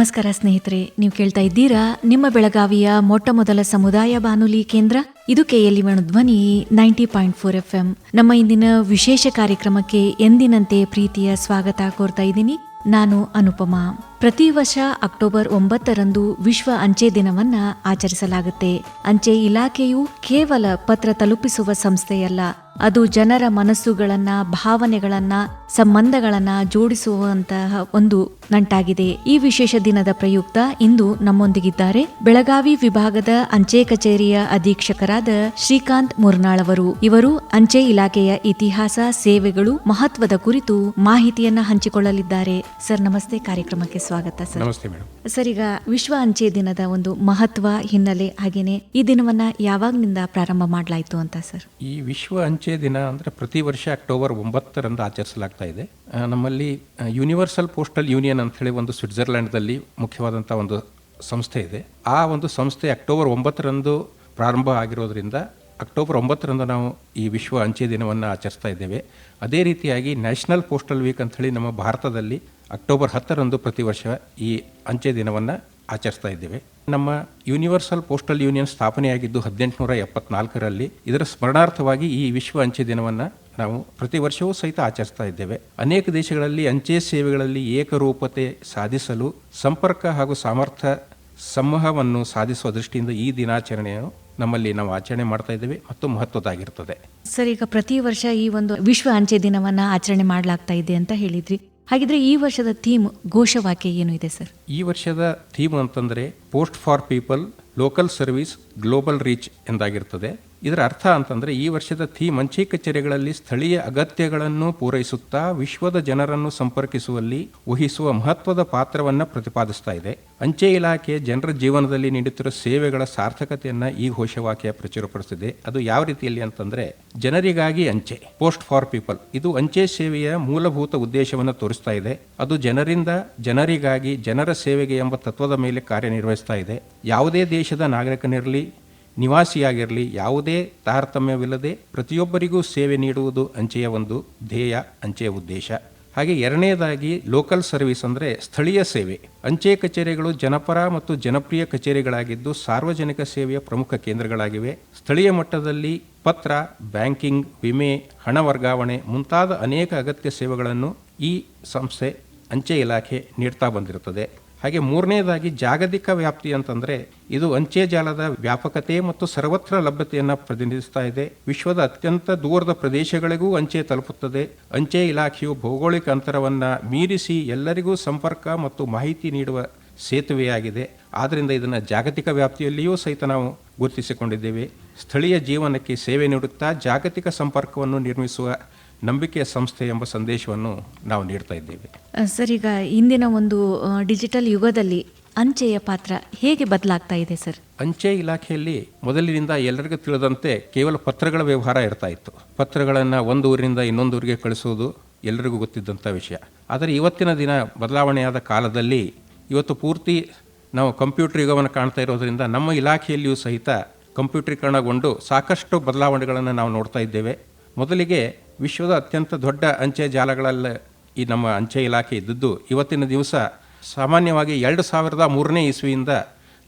ನಮಸ್ಕಾರ ಸ್ನೇಹಿತರೆ, ನೀವು ಕೇಳ್ತಾ ಇದ್ದೀರಾ ನಿಮ್ಮ ಬೆಳಗಾವಿಯ ಮೊಟ್ಟ ಮೊದಲ ಸಮುದಾಯ ಬಾನುಲಿ ಕೇಂದ್ರ? ಇದು ಕೆಎಲ್ಇ ಧ್ವನಿ ninety point four F M ನಮ್ಮ ಇಂದಿನ ವಿಶೇಷ ಕಾರ್ಯಕ್ರಮಕ್ಕೆ ಎಂದಿನಂತೆ ಪ್ರೀತಿಯ ಸ್ವಾಗತ ಕೋರ್ತಾ ಇದ್ದೀನಿ. ನಾನು ಅನುಪಮಾ. ಪ್ರತಿ ವರ್ಷ ಅಕ್ಟೋಬರ್ ಒಂಬತ್ತರಂದು ವಿಶ್ವ ಅಂಚೆ ದಿನವನ್ನ ಆಚರಿಸಲಾಗುತ್ತೆ. ಅಂಚೆ ಇಲಾಖೆಯು ಕೇವಲ ಪತ್ರ ತಲುಪಿಸುವ ಸಂಸ್ಥೆಯಲ್ಲ ಅದು ಜನರ ಮನಸ್ಸುಗಳನ್ನ ಭಾವನೆಗಳನ್ನ ಸಂಬಂಧಗಳನ್ನ ಜೋಡಿಸುವಂತಹ ಒಂದು ನಂಟಾಗಿದೆ. ಈ ವಿಶೇಷ ದಿನದ ಪ್ರಯುಕ್ತ ಇಂದು ನಮ್ಮೊಂದಿಗಿದ್ದಾರೆ ಬೆಳಗಾವಿ ವಿಭಾಗದ ಅಂಚೆ ಕಚೇರಿಯ ಅಧೀಕ್ಷಕರಾದ ಶ್ರೀಕಾಂತ್ ಮುರ್ನಾಳ್ ಅವರು. ಇವರು ಅಂಚೆ ಇಲಾಖೆಯ ಇತಿಹಾಸ ಸೇವೆಗಳು ಮಹತ್ವದ ಕುರಿತು ಮಾಹಿತಿಯನ್ನ ಹಂಚಿಕೊಳ್ಳಲಿದ್ದಾರೆ. ಸರ್ ನಮಸ್ತೆ. ಕಾರ್ಯಕ್ರಮಕ್ಕೆ ಸ್ವಾಗತ ಸರ್. ಸರ್ ಈಗ ವಿಶ್ವ ಅಂಚೆ ದಿನದ ಒಂದು ಮಹತ್ವ ಹಿನ್ನೆಲೆ ಹಾಗೇನೆ ಈ ದಿನವನ್ನ ಯಾವಾಗ್ನಿಂದ ಪ್ರಾರಂಭ ಮಾಡಲಾಯಿತು ಅಂತ ಸರ್? ಈ ವಿಶ್ವ ಅಂಚೆ ದಿನ ಅಂದರೆ ಪ್ರತಿ ವರ್ಷ ಅಕ್ಟೋಬರ್ ಒಂಬತ್ತರಂದು ಆಚರಿಸಲಾಗ್ತಾ ಇದೆ. ನಮ್ಮಲ್ಲಿ ಯೂನಿವರ್ಸಲ್ ಪೋಸ್ಟಲ್ ಯೂನಿಯನ್ ಅಂಥೇಳಿ ಒಂದು ಸ್ವಿಟ್ಜರ್ಲ್ಯಾಂಡ್ದಲ್ಲಿ ಮುಖ್ಯವಾದಂಥ ಒಂದು ಸಂಸ್ಥೆ ಇದೆ. ಆ ಒಂದು ಸಂಸ್ಥೆ ಅಕ್ಟೋಬರ್ ಒಂಬತ್ತರಂದು ಪ್ರಾರಂಭ ಆಗಿರೋದ್ರಿಂದ ಅಕ್ಟೋಬರ್ ಒಂಬತ್ತರಂದು ನಾವು ಈ ವಿಶ್ವ ಅಂಚೆ ದಿನವನ್ನು ಆಚರಿಸ್ತಾ ಇದ್ದೇವೆ. ಅದೇ ರೀತಿಯಾಗಿ ನ್ಯಾಷನಲ್ ಪೋಸ್ಟಲ್ ವೀಕ್ ಅಂಥೇಳಿ ನಮ್ಮ ಭಾರತದಲ್ಲಿ ಅಕ್ಟೋಬರ್ ಹತ್ತರಂದು ಪ್ರತಿ ವರ್ಷ ಈ ಅಂಚೆ ದಿನವನ್ನು ಆಚರಿಸ್ತಾ ಇದ್ದೇವೆ. ನಮ್ಮ ಯೂನಿವರ್ಸಲ್ ಪೋಸ್ಟಲ್ ಯೂನಿಯನ್ ಸ್ಥಾಪನೆಯಾಗಿದ್ದು ಹದಿನೆಂಟುನೂರ ಎಪ್ಪತ್ನಾಲ್ಕರಲ್ಲಿ ಇದರ ಸ್ಮರಣಾರ್ಥವಾಗಿ ಈ ವಿಶ್ವ ಅಂಚೆ ದಿನವನ್ನು ನಾವು ಪ್ರತಿ ವರ್ಷವೂ ಸಹಿತ ಆಚರಿಸ್ತಾ ಇದ್ದೇವೆ. ಅನೇಕ ದೇಶಗಳಲ್ಲಿ ಅಂಚೆ ಸೇವೆಗಳಲ್ಲಿ ಏಕರೂಪತೆ ಸಾಧಿಸಲು ಸಂಪರ್ಕ ಹಾಗೂ ಸಾಮರ್ಥ್ಯ ಸಂವಹವನ್ನು ಸಾಧಿಸುವ ದೃಷ್ಟಿಯಿಂದ ಈ ದಿನಾಚರಣೆಯನ್ನು ನಮ್ಮಲ್ಲಿ ನಾವು ಆಚರಣೆ ಮಾಡ್ತಾ ಇದ್ದೇವೆ. ಮತ್ತು ಮಹತ್ವದಾಗಿರ್ತದೆ ಸರ್, ಈಗ ಪ್ರತಿ ವರ್ಷ ಈ ಒಂದು ವಿಶ್ವ ಅಂಚೆ ದಿನವನ್ನು ಆಚರಣೆ ಮಾಡಲಾಗ್ತಾ ಇದೆ ಅಂತ ಹೇಳಿದ್ರಿ. ಹಾಗಿದ್ರೆ ಈ ವರ್ಷದ ಥೀಮ್ ಘೋಷವಾಕ್ಯ ಏನು ಇದೆ, ಸರ್? ಈ ವರ್ಷದ ಥೀಮ್ ಅಂತಂದರೆ post for people local service global reach ಎಂದಾಗಿರ್ತದೆ. ಇದರ ಅರ್ಥ ಅಂತಂದರೆ ಈ ವರ್ಷದ ಥೀಮ್ ಅಂಚೆ ಕಚೇರಿಗಳಲ್ಲಿ ಸ್ಥಳೀಯ ಅಗತ್ಯಗಳನ್ನು ಪೂರೈಸುತ್ತಾ ವಿಶ್ವದ ಜನರನ್ನು ಸಂಪರ್ಕಿಸುವಲ್ಲಿ ವಹಿಸುವ ಮಹತ್ವದ ಪಾತ್ರವನ್ನು ಪ್ರತಿಪಾದಿಸ್ತಾ ಇದೆ. ಅಂಚೆ ಇಲಾಖೆ ಜನರ ಜೀವನದಲ್ಲಿ ನೀಡುತ್ತಿರುವ ಸೇವೆಗಳ ಸಾರ್ಥಕತೆಯನ್ನು ಈ ಘೋಷವಾಕ್ಯ ಪ್ರಚುರಪಡಿಸಿದೆ. ಅದು ಯಾವ ರೀತಿಯಲ್ಲಿ ಅಂತಂದರೆ, ಜನರಿಗಾಗಿ ಅಂಚೆ, ಪೋಸ್ಟ್ ಫಾರ್ ಪೀಪಲ್. ಇದು ಅಂಚೆ ಸೇವೆಯ ಮೂಲಭೂತ ಉದ್ದೇಶವನ್ನು ತೋರಿಸ್ತಾ ಇದೆ. ಅದು ಜನರಿಂದ ಜನರಿಗಾಗಿ ಜನರ ಸೇವೆಗೆ ಎಂಬ ತತ್ವದ ಮೇಲೆ ಕಾರ್ಯನಿರ್ವಹಿಸ್ತಾ ಇದೆ. ಯಾವುದೇ ದೇಶದ ನಾಗರಿಕನಿರಲಿ ನಿವಾಸಿಯಾಗಿರಲಿ, ಯಾವುದೇ ತಾರತಮ್ಯವಿಲ್ಲದೆ ಪ್ರತಿಯೊಬ್ಬರಿಗೂ ಸೇವೆ ನೀಡುವುದು ಅಂಚೆಯ ಒಂದು ಧ್ಯೇಯ, ಅಂಚೆಯ ಉದ್ದೇಶ. ಹಾಗೆ ಎರಡನೇದಾಗಿ ಲೋಕಲ್ ಸರ್ವಿಸ್ ಅಂದರೆ ಸ್ಥಳೀಯ ಸೇವೆ. ಅಂಚೆ ಕಚೇರಿಗಳು ಜನಪರ ಮತ್ತು ಜನಪ್ರಿಯ ಕಚೇರಿಗಳಾಗಿದ್ದು ಸಾರ್ವಜನಿಕ ಸೇವೆಯ ಪ್ರಮುಖ ಕೇಂದ್ರಗಳಾಗಿವೆ. ಸ್ಥಳೀಯ ಮಟ್ಟದಲ್ಲಿ ಪತ್ರ, ಬ್ಯಾಂಕಿಂಗ್, ವಿಮೆ, ಹಣ ವರ್ಗಾವಣೆ ಮುಂತಾದ ಅನೇಕ ಅಗತ್ಯ ಸೇವೆಗಳನ್ನು ಈ ಸಂಸ್ಥೆ ಅಂಚೆ ಇಲಾಖೆ ನೀಡ್ತಾ ಬಂದಿರುತ್ತದೆ. ಹಾಗೆ ಮೂರನೇದಾಗಿ ಜಾಗತಿಕ ವ್ಯಾಪ್ತಿ ಅಂತಂದರೆ ಇದು ಅಂಚೆ ಜಾಲದ ವ್ಯಾಪಕತೆ ಮತ್ತು ಸರ್ವತ್ರ ಲಭ್ಯತೆಯನ್ನು ಪ್ರತಿನಿಧಿಸ್ತಾ ಇದೆ. ವಿಶ್ವದ ಅತ್ಯಂತ ದೂರದ ಪ್ರದೇಶಗಳಿಗೂ ಅಂಚೆ ತಲುಪುತ್ತದೆ. ಅಂಚೆ ಇಲಾಖೆಯು ಭೌಗೋಳಿಕ ಅಂತರವನ್ನು ಮೀರಿಸಿ ಎಲ್ಲರಿಗೂ ಸಂಪರ್ಕ ಮತ್ತು ಮಾಹಿತಿ ನೀಡುವ ಸೇತುವೆಯಾಗಿದೆ. ಆದ್ದರಿಂದ ಇದನ್ನು ಜಾಗತಿಕ ವ್ಯಾಪ್ತಿಯಲ್ಲಿಯೂ ಸಹಿತ ನಾವು ಗುರುತಿಸಿಕೊಂಡಿದ್ದೇವೆ. ಸ್ಥಳೀಯ ಜೀವನಕ್ಕೆ ಸೇವೆ ನೀಡುತ್ತಾ ಜಾಗತಿಕ ಸಂಪರ್ಕವನ್ನು ನಿರ್ಮಿಸುವ ನಂಬಿಕೆಯ ಸಂಸ್ಥೆ ಎಂಬ ಸಂದೇಶವನ್ನು ನಾವು ನೀಡ್ತಾ ಇದ್ದೇವೆ. ಸರ್ ಈಗ ಇಂದಿನ ಒಂದು ಡಿಜಿಟಲ್ ಯುಗದಲ್ಲಿ ಅಂಚೆಯ ಪಾತ್ರ ಹೇಗೆ ಬದಲಾಗ್ತಾ ಇದೆ ಸರ್? ಅಂಚೆ ಇಲಾಖೆಯಲ್ಲಿ ಮೊದಲಿನಿಂದ ಎಲ್ಲರಿಗೂ ತಿಳಿದಂತೆ ಕೇವಲ ಪತ್ರಗಳ ವ್ಯವಹಾರ ಇರ್ತಾ ಇತ್ತು. ಪತ್ರಗಳನ್ನು ಒಂದು ಊರಿನಿಂದ ಇನ್ನೊಂದು ಊರಿಗೆ ಕಳಿಸುವುದು ಎಲ್ಲರಿಗೂ ಗೊತ್ತಿದ್ದಂಥ ವಿಷಯ. ಆದರೆ ಇವತ್ತಿನ ದಿನ ಬದಲಾವಣೆಯಾದ ಕಾಲದಲ್ಲಿ ಇವತ್ತು ಪೂರ್ತಿ ನಾವು ಕಂಪ್ಯೂಟರ್ ಯುಗವನ್ನು ಕಾಣ್ತಾ ಇರೋದರಿಂದ ನಮ್ಮ ಇಲಾಖೆಯಲ್ಲಿಯೂ ಸಹಿತ ಕಂಪ್ಯೂಟರೀಕರಣಗೊಂಡು ಸಾಕಷ್ಟು ಬದಲಾವಣೆಗಳನ್ನು ನಾವು ನೋಡ್ತಾ ಇದ್ದೇವೆ. ಮೊದಲಿಗೆ ವಿಶ್ವದ ಅತ್ಯಂತ ದೊಡ್ಡ ಅಂಚೆ ಜಾಲಗಳಲ್ಲಿ ಈ ನಮ್ಮ ಅಂಚೆ ಇಲಾಖೆ ಇದ್ದದ್ದು. ಇವತ್ತಿನ ದಿವಸ ಸಾಮಾನ್ಯವಾಗಿ ಎರಡು ಸಾವಿರದ ಮೂರನೇ ಇಸ್ವಿಯಿಂದ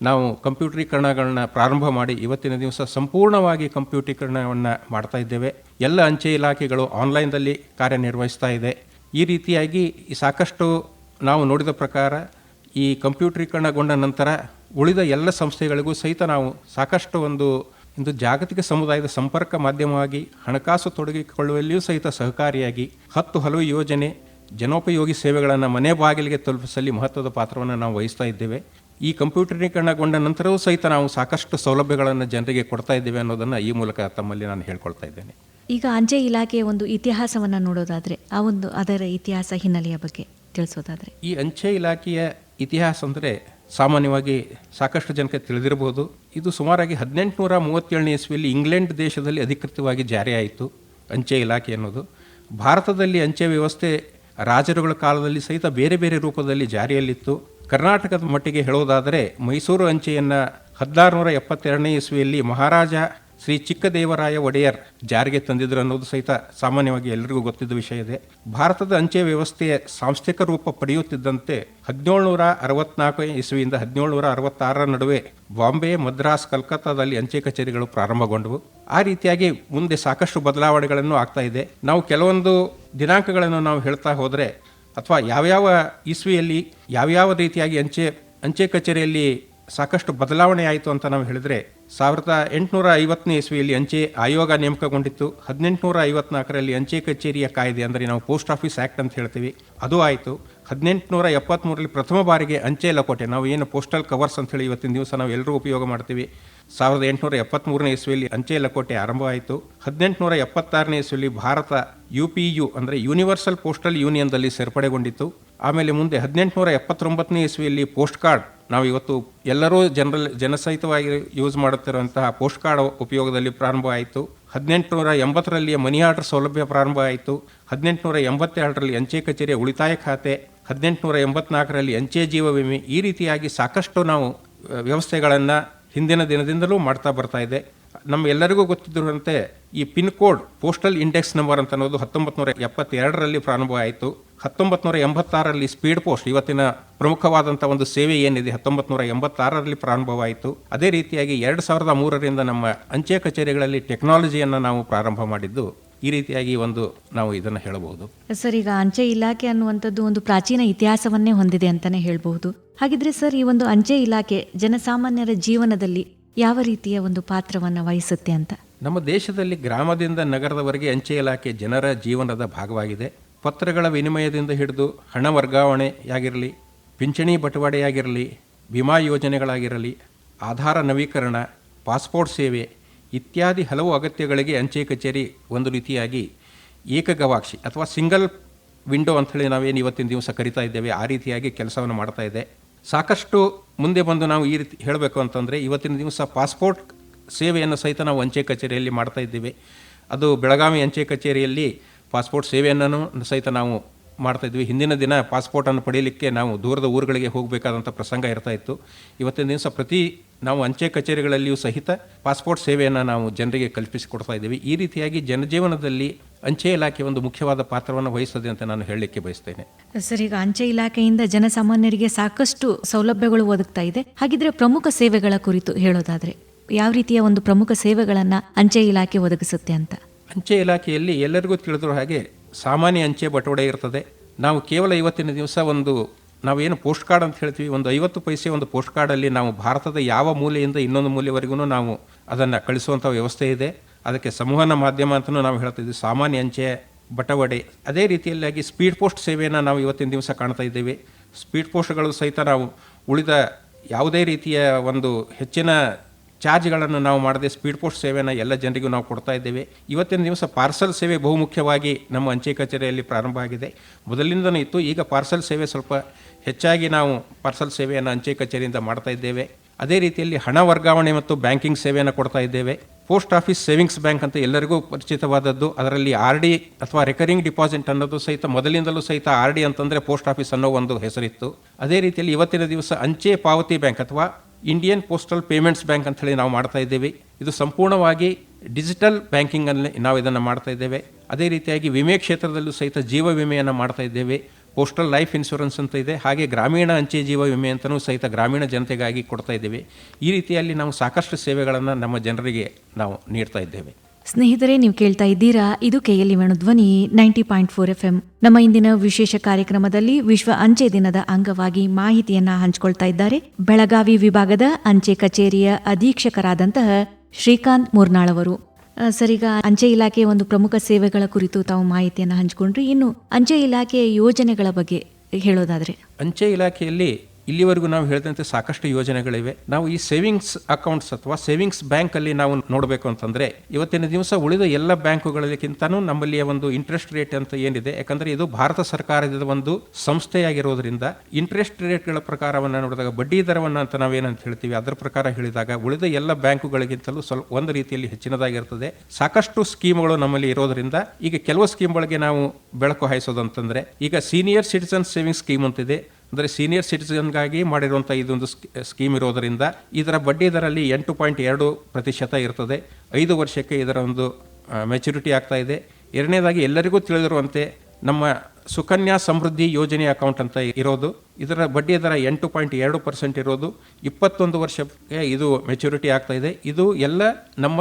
ನಾವು ಕಂಪ್ಯೂಟ್ರೀಕರಣಗಳನ್ನ ಪ್ರಾರಂಭ ಮಾಡಿ ಇವತ್ತಿನ ದಿವಸ ಸಂಪೂರ್ಣವಾಗಿ ಕಂಪ್ಯೂಟರೀಕರಣವನ್ನು ಮಾಡ್ತಾ ಇದ್ದೇವೆ. ಎಲ್ಲ ಅಂಚೆ ಇಲಾಖೆಗಳು ಆನ್ಲೈನ್ದಲ್ಲಿ ಕಾರ್ಯನಿರ್ವಹಿಸ್ತಾ ಇದೆ. ಈ ರೀತಿಯಾಗಿ ಸಾಕಷ್ಟು ನಾವು ನೋಡಿದ ಪ್ರಕಾರ ಈ ಕಂಪ್ಯೂಟರೀಕರಣಗೊಂಡ ನಂತರ ಉಳಿದ ಎಲ್ಲ ಸಂಸ್ಥೆಗಳಿಗೂ ಸಹಿತ ನಾವು ಸಾಕಷ್ಟು ಒಂದು ಇಂದು ಜಾಗತಿಕ ಸಮುದಾಯದ ಸಂಪರ್ಕ ಮಾಧ್ಯಮವಾಗಿ ಹಣಕಾಸು ತೊಡಗಿಕೊಳ್ಳುವಲ್ಲಿಯೂ ಸಹಿತ ಸಹಕಾರಿಯಾಗಿ ಹತ್ತು ಹಲವು ಯೋಜನೆ ಜನೋಪಯೋಗಿ ಸೇವೆಗಳನ್ನು ಮನೆ ಬಾಗಿಲಿಗೆ ತಲುಪಿಸಲಿ ಮಹತ್ವದ ಪಾತ್ರವನ್ನು ನಾವು ವಹಿಸ್ತಾ ಇದ್ದೇವೆ. ಈ ಕಂಪ್ಯೂಟರೀಕರಣಗೊಂಡ ನಂತರವೂ ಸಹಿತ ನಾವು ಸಾಕಷ್ಟು ಸೌಲಭ್ಯಗಳನ್ನು ಜನರಿಗೆ ಕೊಡ್ತಾ ಇದ್ದೇವೆ ಅನ್ನೋದನ್ನು ಈ ಮೂಲಕ ತಮ್ಮಲ್ಲಿ ನಾನು ಹೇಳ್ಕೊಳ್ತಾ ಇದ್ದೇನೆ. ಈಗ ಅಂಚೆ ಇಲಾಖೆಯ ಒಂದು ಇತಿಹಾಸವನ್ನು ನೋಡೋದಾದರೆ ಆ ಒಂದು ಅದರ ಇತಿಹಾಸ ಹಿನ್ನೆಲೆಯ ಬಗ್ಗೆ ತಿಳಿಸೋದಾದರೆ. ಈ ಅಂಚೆ ಇಲಾಖೆಯ ಇತಿಹಾಸ ಅಂದರೆ ಸಾಮಾನ್ಯವಾಗಿ ಸಾಕಷ್ಟು ಜನಕ್ಕೆ ತಿಳಿದಿರಬಹುದು. ಇದು ಸುಮಾರಾಗಿ ಹದಿನೆಂಟುನೂರ ಮೂವತ್ತೇಳನೇ ಇಸ್ವಿಯಲ್ಲಿ ಇಂಗ್ಲೆಂಡ್ ದೇಶದಲ್ಲಿ ಅಧಿಕೃತವಾಗಿ ಜಾರಿಯಾಯಿತು ಅಂಚೆ ಇಲಾಖೆ ಅನ್ನೋದು ಭಾರತದಲ್ಲಿ ಅಂಚೆ ವ್ಯವಸ್ಥೆ ರಾಜರುಗಳ ಕಾಲದಲ್ಲಿ ಸಹಿತ ಬೇರೆ ಬೇರೆ ರೂಪದಲ್ಲಿ ಜಾರಿಯಲ್ಲಿತ್ತು. ಕರ್ನಾಟಕದ ಮಟ್ಟಿಗೆ ಹೇಳೋದಾದರೆ ಮೈಸೂರು ಅಂಚೆಯನ್ನು ಹದಿನಾರು ನೂರ ಎಪ್ಪತ್ತೆರಡನೇ ಇಸ್ವಿಯಲ್ಲಿ ಮಹಾರಾಜ ಶ್ರೀ ಚಿಕ್ಕದೇವರಾಯ ಒಡೆಯರ್ ಜಾರಿಗೆ ತಂದಿದ್ರು ಅನ್ನೋದು ಸಹಿತ ಸಾಮಾನ್ಯವಾಗಿ ಎಲ್ಲರಿಗೂ ಗೊತ್ತಿದ್ದ ವಿಷಯ ಇದೆ. ಭಾರತದ ಅಂಚೆ ವ್ಯವಸ್ಥೆಯ ಸಾಂಸ್ಥಿಕ ರೂಪ ಪಡೆಯುತ್ತಿದ್ದಂತೆ ಹದಿನೇಳುನೂರ ಅರವತ್ನಾಲ್ಕು ಇಸ್ವಿಯಿಂದ ಹದಿನೇಳುನೂರ ಅರವತ್ತಾರರ ನಡುವೆ ಬಾಂಬೆ, ಮದ್ರಾಸ್, ಕಲ್ಕತ್ತಾದಲ್ಲಿ ಅಂಚೆ ಕಚೇರಿಗಳು ಪ್ರಾರಂಭಗೊಂಡವು. ಆ ರೀತಿಯಾಗಿ ಮುಂದೆ ಸಾಕಷ್ಟು ಬದಲಾವಣೆಗಳನ್ನು ಆಗ್ತಾ ಇದೆ. ನಾವು ಕೆಲವೊಂದು ದಿನಾಂಕಗಳನ್ನು ನಾವು ಹೇಳ್ತಾ ಹೋದರೆ ಅಥವಾ ಯಾವ್ಯಾವ ಇಸ್ವಿಯಲ್ಲಿ ಯಾವ್ಯಾವ ರೀತಿಯಾಗಿ ಅಂಚೆ ಅಂಚೆ ಕಚೇರಿಯಲ್ಲಿ ಸಾಕಷ್ಟು ಬದಲಾವಣೆ ಆಯಿತು ಅಂತ ನಾವು ಹೇಳಿದ್ರೆ, ಸಾವಿರದ ಎಂಟುನೂರ ಐವತ್ತನೇ ಇಸ್ವಿಯಲ್ಲಿ ಅಂಚೆ ಆಯೋಗ ನೇಮಕಗೊಂಡಿತ್ತು. ಹದಿನೆಂಟುನೂರ ಐವತ್ನಾಲ್ಕರಲ್ಲಿ ಅಂಚೆ ಕಚೇರಿಯ ಕಾಯ್ದೆ ಅಂದರೆ ನಾವು ಪೋಸ್ಟ್ ಆಫೀಸ್ ಆ್ಯಕ್ಟ್ ಅಂತ ಹೇಳ್ತೀವಿ. ಅದು ಆಯಿತು. ಹದಿನೆಂಟುನೂರ ಎಪ್ಪತ್ತ್ಮೂರರಲ್ಲಿ ಪ್ರಥಮ ಬಾರಿಗೆ ಅಂಚೆ ಲಕೋಟೆ, ನಾವು ಏನು ಪೋಸ್ಟಲ್ ಕವರ್ಸ್ ಅಂತ ಹೇಳಿ ಇವತ್ತಿನ ದಿವಸ ನಾವು ಎಲ್ಲರೂ ಉಪಯೋಗ ಮಾಡ್ತೀವಿ. ಸಾವಿರದ ಎಂಟುನೂರ ಎಪ್ಪತ್ತ್ಮೂರನೇ ಇಸ್ವಿಯಲ್ಲಿ ಅಂಚೆ ಲಕೋಟೆ ಆರಂಭವಾಯಿತು. ಹದಿನೆಂಟುನೂರ ಎಪ್ಪತ್ತಾರನೇ ಇಸ್ವಿಯಲ್ಲಿ ಭಾರತ ಯು ಪಿ ಯು ಅಂದರೆ ಯೂನಿವರ್ಸಲ್ ಪೋಸ್ಟಲ್ ಯೂನಿಯನ್ದಲ್ಲಿ ಸೇರ್ಪಡೆಗೊಂಡಿತ್ತು. ಆಮೇಲೆ ಮುಂದೆ ಹದಿನೆಂಟುನೂರ ಎಪ್ಪತ್ತೊಂಬತ್ತನೇ ಇಸ್ವಿಯಲ್ಲಿ ಪೋಸ್ಟ್ ಕಾರ್ಡ್, ನಾವು ಇವತ್ತು ಎಲ್ಲರೂ ಜನರಲ್, ಜನಸಹಿತವಾಗಿ ಯೂಸ್ ಮಾಡುತ್ತಿರುವಂತಹ ಪೋಸ್ಟ್ ಕಾರ್ಡ್ ಉಪಯೋಗದಲ್ಲಿ ಪ್ರಾರಂಭ ಆಯಿತು. ಹದಿನೆಂಟುನೂರ ಎಂಬತ್ತರಲ್ಲಿ ಮನಿ ಆರ್ಡರ್ ಸೌಲಭ್ಯ ಪ್ರಾರಂಭ ಆಯಿತು. ಹದಿನೆಂಟುನೂರ ಎಂಬತ್ತೆರಡರಲ್ಲಿ ಅಂಚೆ ಕಚೇರಿಯ ಉಳಿತಾಯ ಖಾತೆ. ಹದಿನೆಂಟುನೂರ ಎಂಬತ್ನಾಲ್ಕರಲ್ಲಿ ಅಂಚೆ ಜೀವ ವಿಮೆ. ಈ ರೀತಿಯಾಗಿ ಸಾಕಷ್ಟು ನಾವು ವ್ಯವಸ್ಥೆಗಳನ್ನು ಹಿಂದಿನ ದಿನದಿಂದಲೂ ಮಾಡ್ತಾ ಬರ್ತಾ ಇದೆ. ನಮ್ಮ ಎಲ್ಲರಿಗೂ ಗೊತ್ತಿದ್ದಂತೆ ಈ pin code postal index number ಅಂತ ಅನ್ನೋದು ಹತ್ತೊಂಬತ್ತು ನೂರ ಎಪ್ಪತ್ತೆರಡರಲ್ಲಿ ಪ್ರಾರಂಭ ಆಯಿತು. ಹತ್ತೊಂಬತ್ತು ನೂರ ಎಂಬತ್ತಾರರಲ್ಲಿ ಸ್ಪೀಡ್ ಪೋಸ್ಟ್, ಇವತ್ತಿನ ಪ್ರಮುಖವಾದಂಥ ಒಂದು ಸೇವೆ ಏನಿದೆ ಹತ್ತೊಂಬತ್ತು ನೂರ ಎಂಬತ್ತಾರರಲ್ಲಿ ಪ್ರಾರಂಭವಾಯಿತು. ಅದೇ ರೀತಿಯಾಗಿ ಎರಡು ಸಾವಿರದ ಮೂರರಿಂದ ನಮ್ಮ ಅಂಚೆ ಕಚೇರಿಗಳಲ್ಲಿ ಟೆಕ್ನಾಲಜಿಯನ್ನು ನಾವು ಪ್ರಾರಂಭ ಮಾಡಿದ್ದು, ಈ ರೀತಿಯಾಗಿ ಒಂದು ನಾವು ಇದನ್ನು ಹೇಳಬಹುದು ಸರ್, ಈಗ ಅಂಚೆ ಇಲಾಖೆ ಅನ್ನುವಂಥದ್ದು ಒಂದು ಪ್ರಾಚೀನ ಇತಿಹಾಸವನ್ನೇ ಹೊಂದಿದೆ ಅಂತಾನೆ ಹೇಳಬಹುದು. ಹಾಗಿದ್ರೆ ಸರ್, ಈ ಒಂದು ಅಂಚೆ ಇಲಾಖೆ ಜನಸಾಮಾನ್ಯರ ಜೀವನದಲ್ಲಿ ಯಾವ ರೀತಿಯ ಒಂದು ಪಾತ್ರವನ್ನು ವಹಿಸುತ್ತೆ ಅಂತ? ನಮ್ಮ ದೇಶದಲ್ಲಿ ಗ್ರಾಮದಿಂದ ನಗರದವರೆಗೆ ಅಂಚೆ ಇಲಾಖೆ ಜನರ ಜೀವನದ ಭಾಗವಾಗಿದೆ. ಪತ್ರಗಳ ವಿನಿಮಯದಿಂದ ಹಿಡಿದು ಹಣ ವರ್ಗಾವಣೆಯಾಗಿರಲಿ, ಪಿಂಚಣಿ ಬಟವಾಡೆಯಾಗಿರಲಿ, ವಿಮಾ ಯೋಜನೆಗಳಾಗಿರಲಿ, ಆಧಾರ ನವೀಕರಣ, ಪಾಸ್ಪೋರ್ಟ್ ಸೇವೆ ಇತ್ಯಾದಿ ಹಲವು ಅಗತ್ಯಗಳಿಗೆ ಅಂಚೆ ಕಚೇರಿ ಒಂದು ರೀತಿಯಾಗಿ ಏಕಗವಾಕ್ಷಿ ಅಥವಾ ಸಿಂಗಲ್ ವಿಂಡೋ ಅಂಥೇಳಿ ನಾವೇನು ಇವತ್ತಿನ ದಿವಸ ಕರಿತಾ ಇದ್ದೇವೆ, ಆ ರೀತಿಯಾಗಿ ಕೆಲಸವನ್ನು ಮಾಡ್ತಾ ಇದೆ. ಸಾಕಷ್ಟು ಮುಂದೆ ಬಂದು ನಾವು ಈ ರೀತಿ ಹೇಳಬೇಕು ಅಂತಂದರೆ ಇವತ್ತಿನ ದಿವಸ ಪಾಸ್ಪೋರ್ಟ್ ಸೇವೆಯನ್ನು ಸಹಿತ ನಾವು ಅಂಚೆ ಕಚೇರಿಯಲ್ಲಿ ಮಾಡ್ತಾ ಇದ್ದೀವಿ. ಅದು ಬೆಳಗಾವಿ ಅಂಚೆ ಕಚೇರಿಯಲ್ಲಿ ಪಾಸ್ಪೋರ್ಟ್ ಸೇವೆಯನ್ನು ಸಹಿತ ನಾವು ಮಾಡ್ತಾ ಇದ್ವಿ ಹಿಂದಿನ ದಿನ ಪಾಸ್ಪೋರ್ಟನ್ನು ಪಡೆಯಲಿಕ್ಕೆ ನಾವು ದೂರದ ಊರುಗಳಿಗೆ ಹೋಗಬೇಕಾದಂಥ ಪ್ರಸಂಗ ಇರ್ತಾ ಇತ್ತು. ಇವತ್ತಿನ ದಿವಸ ಪ್ರತಿ ನಾವು ಅಂಚೆ ಕಚೇರಿಗಳಲ್ಲಿಯೂ ಸಹಿತ ಪಾಸ್ಪೋರ್ಟ್ ಸೇವೆಯನ್ನು ನಾವು ಜನರಿಗೆ ಕಲ್ಪಿಸಿಕೊಡ್ತಾ ಇದ್ದೀವಿ. ಈ ರೀತಿಯಾಗಿ ಜನಜೀವನದಲ್ಲಿ ಅಂಚೆ ಇಲಾಖೆ ಒಂದು ಮುಖ್ಯವಾದ ಪಾತ್ರವನ್ನು ವಹಿಸ್ತದೆ ಅಂತ ನಾನು ಹೇಳಲಿಕ್ಕೆ ಬಯಸ್ತೇನೆ. ಸರ್ ಈಗ ಅಂಚೆ ಇಲಾಖೆಯಿಂದ ಜನಸಾಮಾನ್ಯರಿಗೆ ಸಾಕಷ್ಟು ಸೌಲಭ್ಯಗಳು ಒದಗ್ತಾ ಇದೆ. ಹಾಗಿದ್ರೆ ಪ್ರಮುಖ ಸೇವೆಗಳ ಕುರಿತು ಹೇಳೋದಾದ್ರೆ ಯಾವ ರೀತಿಯ ಒಂದು ಪ್ರಮುಖ ಸೇವೆಗಳನ್ನ ಅಂಚೆ ಇಲಾಖೆ ಒದಗಿಸುತ್ತೆ ಅಂತ? ಅಂಚೆ ಇಲಾಖೆಯಲ್ಲಿ ಎಲ್ಲರಿಗೂ ತಿಳಿದಿರೋ ಹಾಗೆ ಸಾಮಾನ್ಯ ಅಂಚೆ ಬಟವಾಡೆ ಇರ್ತದೆ. ನಾವು ಕೇವಲ ಇವತ್ತಿನ ದಿವಸ ಒಂದು ನಾವೇನು ಪೋಸ್ಟ್ ಕಾರ್ಡ್ ಅಂತ ಹೇಳ್ತೀವಿ ಒಂದು ಐವತ್ತು ಪೈಸೆ ಒಂದು ಪೋಸ್ಟ್ ಕಾರ್ಡಲ್ಲಿ ನಾವು ಭಾರತದ ಯಾವ ಮೂಲೆಯಿಂದ ಇನ್ನೊಂದು ಮೂಲೆವರೆಗೂ ನಾವು ಅದನ್ನು ಕಳಿಸುವಂಥ ವ್ಯವಸ್ಥೆ ಇದೆ. ಅದಕ್ಕೆ ಸಂವಹನ ಮಾಧ್ಯಮ ಅಂತಲೂ ನಾವು ಹೇಳ್ತಿದ್ವಿ ಸಾಮಾನ್ಯ ಅಂಚೆ, ಬಟವಡೆ. ಅದೇ ರೀತಿಯಲ್ಲಾಗಿ ಸ್ಪೀಡ್ ಪೋಸ್ಟ್ ಸೇವೆಯನ್ನು ನಾವು ಇವತ್ತಿನ ದಿವಸ ಕಾಣ್ತಾ ಇದ್ದೇವೆ. ಸ್ಪೀಡ್ ಪೋಸ್ಟ್ಗಳು ಸಹಿತ ನಾವು ಉಳಿದ ಯಾವುದೇ ರೀತಿಯ ಒಂದು ಹೆಚ್ಚಿನ ಚಾರ್ಜ್ಗಳನ್ನು ನಾವು ಮಾಡದೆ ಸ್ಪೀಡ್ ಪೋಸ್ಟ್ ಸೇವೆಯನ್ನು ಎಲ್ಲ ಜನರಿಗೂ ನಾವು ಕೊಡ್ತಾ ಇದ್ದೇವೆ. ಇವತ್ತಿನ ದಿವಸ ಪಾರ್ಸಲ್ ಸೇವೆ ಬಹುಮುಖ್ಯವಾಗಿ ನಮ್ಮ ಅಂಚೆ ಕಚೇರಿಯಲ್ಲಿ ಪ್ರಾರಂಭ ಆಗಿದೆ. ಮೊದಲಿಂದನೂ ಇತ್ತು, ಈಗ ಪಾರ್ಸಲ್ ಸೇವೆ ಸ್ವಲ್ಪ ಹೆಚ್ಚಾಗಿ ನಾವು ಪಾರ್ಸಲ್ ಸೇವೆಯನ್ನು ಅಂಚೆ ಕಚೇರಿಯಿಂದ ಮಾಡ್ತಾ ಇದ್ದೇವೆ. ಅದೇ ರೀತಿಯಲ್ಲಿ ಹಣ ವರ್ಗಾವಣೆ ಮತ್ತು ಬ್ಯಾಂಕಿಂಗ್ ಸೇವೆಯನ್ನು ಕೊಡ್ತಾ ಇದ್ದೇವೆ. ಪೋಸ್ಟ್ ಆಫೀಸ್ ಸೇವಿಂಗ್ಸ್ ಬ್ಯಾಂಕ್ ಅಂತ ಎಲ್ಲರಿಗೂ ಪರಿಚಿತವಾದದ್ದು. ಅದರಲ್ಲಿ ಆರ್ ಡಿ ಅಥವಾ ರೆಕರಿಂಗ್ ಡಿಪಾಸಿಟ್ ಅನ್ನೋದು ಸಹಿತ ಮೊದಲಿಂದಲೂ ಸಹಿತ ಆರ್ ಡಿ ಅಂತಂದರೆ ಪೋಸ್ಟ್ ಆಫೀಸ್ ಅನ್ನೋ ಒಂದು ಹೆಸರಿತ್ತು. ಅದೇ ರೀತಿಯಲ್ಲಿ ಇವತ್ತಿನ ದಿವಸ ಅಂಚೆ ಪಾವತಿ ಬ್ಯಾಂಕ್ ಅಥವಾ ಇಂಡಿಯನ್ ಪೋಸ್ಟಲ್ ಪೇಮೆಂಟ್ಸ್ ಬ್ಯಾಂಕ್ ಅಂತ ಹೇಳಿ ನಾವು ಮಾಡ್ತಾ ಇದ್ದೀವಿ. ಇದು ಸಂಪೂರ್ಣವಾಗಿ ಡಿಜಿಟಲ್ ಬ್ಯಾಂಕಿಂಗಲ್ಲಿ ನಾವು ಇದನ್ನು ಮಾಡ್ತಾ ಇದ್ದೇವೆ. ಅದೇ ರೀತಿಯಾಗಿ ವಿಮೆ ಕ್ಷೇತ್ರದಲ್ಲೂ ಸಹಿತ ಜೀವ ವಿಮೆಯನ್ನು ಮಾಡ್ತಾ ಇದ್ದೇವೆ. ಪೋಸ್ಟಲ್ ಲೈಫ್ ಇನ್ಶೂರೆನ್ಸ್ ಅಂತ ಇದೆ. ಹಾಗೆ ಗ್ರಾಮೀಣ ಅಂಚೆ ಜೀವ ವಿಮೆ ಅಂತಲೂ ಸಹಿತ ಗ್ರಾಮೀಣ ಜನತೆಗಾಗಿ ಕೊಡ್ತಾ ಇದ್ದೇವೆ. ಈ ರೀತಿಯಲ್ಲಿ ನಾವು ಸಾಕಷ್ಟು ಸೇವೆಗಳನ್ನು ನಮ್ಮ ಜನರಿಗೆ ನಾವು ನೀಡ್ತಾ ಇದ್ದೇವೆ. ಸ್ನೇಹಿತರೆ, ನೀವು ಕೇಳ್ತಾ ಇದ್ದೀರಾ, ಇದು ಕೆಎಲ್ಇ ಧ್ವನಿ, ninety point four F M ನಮ್ಮ ಇಂದಿನ ವಿಶೇಷ ಕಾರ್ಯಕ್ರಮದಲ್ಲಿ ವಿಶ್ವ ಅಂಚೆ ದಿನದ ಅಂಗವಾಗಿ ಮಾಹಿತಿಯನ್ನ ಹಂಚಿಕೊಳ್ತಾ ಇದ್ದಾರೆ. ಬೆಳಗಾವಿ ವಿಭಾಗದ ಅಂಚೆ ಕಚೇರಿಯ ಅಧೀಕ್ಷಕರಾದಂತಹ ಶ್ರೀಕಾಂತ್ ಮುರ್ನಾಳವರು ಸರ್, ಈಗ ಅಂಚೆ ಇಲಾಖೆಯ ಒಂದು ಪ್ರಮುಖ ಸೇವೆಗಳ ಕುರಿತು ತಾವು ಮಾಹಿತಿಯನ್ನು ಹಂಚಿಕೊಂಡ್ರಿ. ಇನ್ನು ಅಂಚೆ ಇಲಾಖೆಯ ಯೋಜನೆಗಳ ಬಗ್ಗೆ ಹೇಳೋದಾದ್ರೆ. ಅಂಚೆ ಇಲಾಖೆಯಲ್ಲಿ ಇಲ್ಲಿವರೆಗೂ ನಾವು ಹೇಳಿದಂತೆ ಸಾಕಷ್ಟು ಯೋಜನೆಗಳಿವೆ. ನಾವು ಈ ಸೇವಿಂಗ್ಸ್ ಅಕೌಂಟ್ಸ್ ಅಥವಾ ಸೇವಿಂಗ್ಸ್ ಬ್ಯಾಂಕಲ್ಲಿ ನಾವು ನೋಡಬೇಕು ಅಂತಂದರೆ, ಇವತ್ತಿನ ದಿವಸ ಉಳಿದ ಎಲ್ಲ ಬ್ಯಾಂಕುಗಳಿಗಿಂತನೂ ನಮ್ಮಲ್ಲಿಯ ಒಂದು ಇಂಟ್ರೆಸ್ಟ್ ರೇಟ್ ಅಂತ ಏನಿದೆ, ಯಾಕಂದರೆ ಇದು ಭಾರತ ಸರ್ಕಾರದ ಒಂದು ಸಂಸ್ಥೆಯಾಗಿರೋದ್ರಿಂದ ಇಂಟ್ರೆಸ್ಟ್ ರೇಟ್ಗಳ ಪ್ರಕಾರವನ್ನು ನೋಡಿದಾಗ, ಬಡ್ಡಿ ದರವನ್ನು ಅಂತ ನಾವೇನಂತ ಹೇಳ್ತೀವಿ, ಅದರ ಪ್ರಕಾರ ಹೇಳಿದಾಗ ಉಳಿದ ಎಲ್ಲ ಬ್ಯಾಂಕುಗಳಿಗಿಂತಲೂ ಸ್ವಲ್ಪ ಒಂದು ರೀತಿಯಲ್ಲಿ ಹೆಚ್ಚಿನದಾಗಿರ್ತದೆ. ಸಾಕಷ್ಟು ಸ್ಕೀಮ್ಗಳು ನಮ್ಮಲ್ಲಿ ಇರೋದ್ರಿಂದ, ಈಗ ಕೆಲವು ಸ್ಕೀಮ್ಗಳಿಗೆ ನಾವು ಬೆಳಕು ಹಾಯಿಸೋದಂತಂದ್ರೆ, ಈಗ ಸೀನಿಯರ್ ಸಿಟಿಸನ್ ಸೇವಿಂಗ್ಸ್ ಸ್ಕೀಮ್ ಅಂತಿದೆ. ಅಂದರೆ ಸೀನಿಯರ್ ಸಿಟಿಸನ್ಗಾಗಿ ಮಾಡಿರುವಂಥ ಇದೊಂದು ಸ್ಕೀಮ್ ಇರೋದರಿಂದ ಇದರ ಬಡ್ಡಿ ದರಲ್ಲಿ ಎಂಟು ಪಾಯಿಂಟ್ ಎರಡು ಪ್ರತಿಶತ ಇರ್ತದೆ. ಐದು ವರ್ಷಕ್ಕೆ ಇದರ ಒಂದು ಮೆಚುರಿಟಿ ಆಗ್ತಾ ಇದೆ. ಎರಡನೇದಾಗಿ ಎಲ್ಲರಿಗೂ ತಿಳಿದಿರುವಂತೆ ನಮ್ಮ ಸುಕನ್ಯಾ ಸಮೃದ್ಧಿ ಯೋಜನೆ ಅಕೌಂಟ್ ಅಂತ ಇರೋದು. ಇದರ ಬಡ್ಡಿ ದರ ಎಂಟು ಪಾಯಿಂಟ್ ಎರಡು ಪರ್ಸೆಂಟ್ ಇರೋದು. ಇಪ್ಪತ್ತೊಂದು ವರ್ಷಕ್ಕೆ ಇದು ಮೆಚುರಿಟಿ ಆಗ್ತಾ ಇದೆ. ಇದು ಎಲ್ಲ ನಮ್ಮ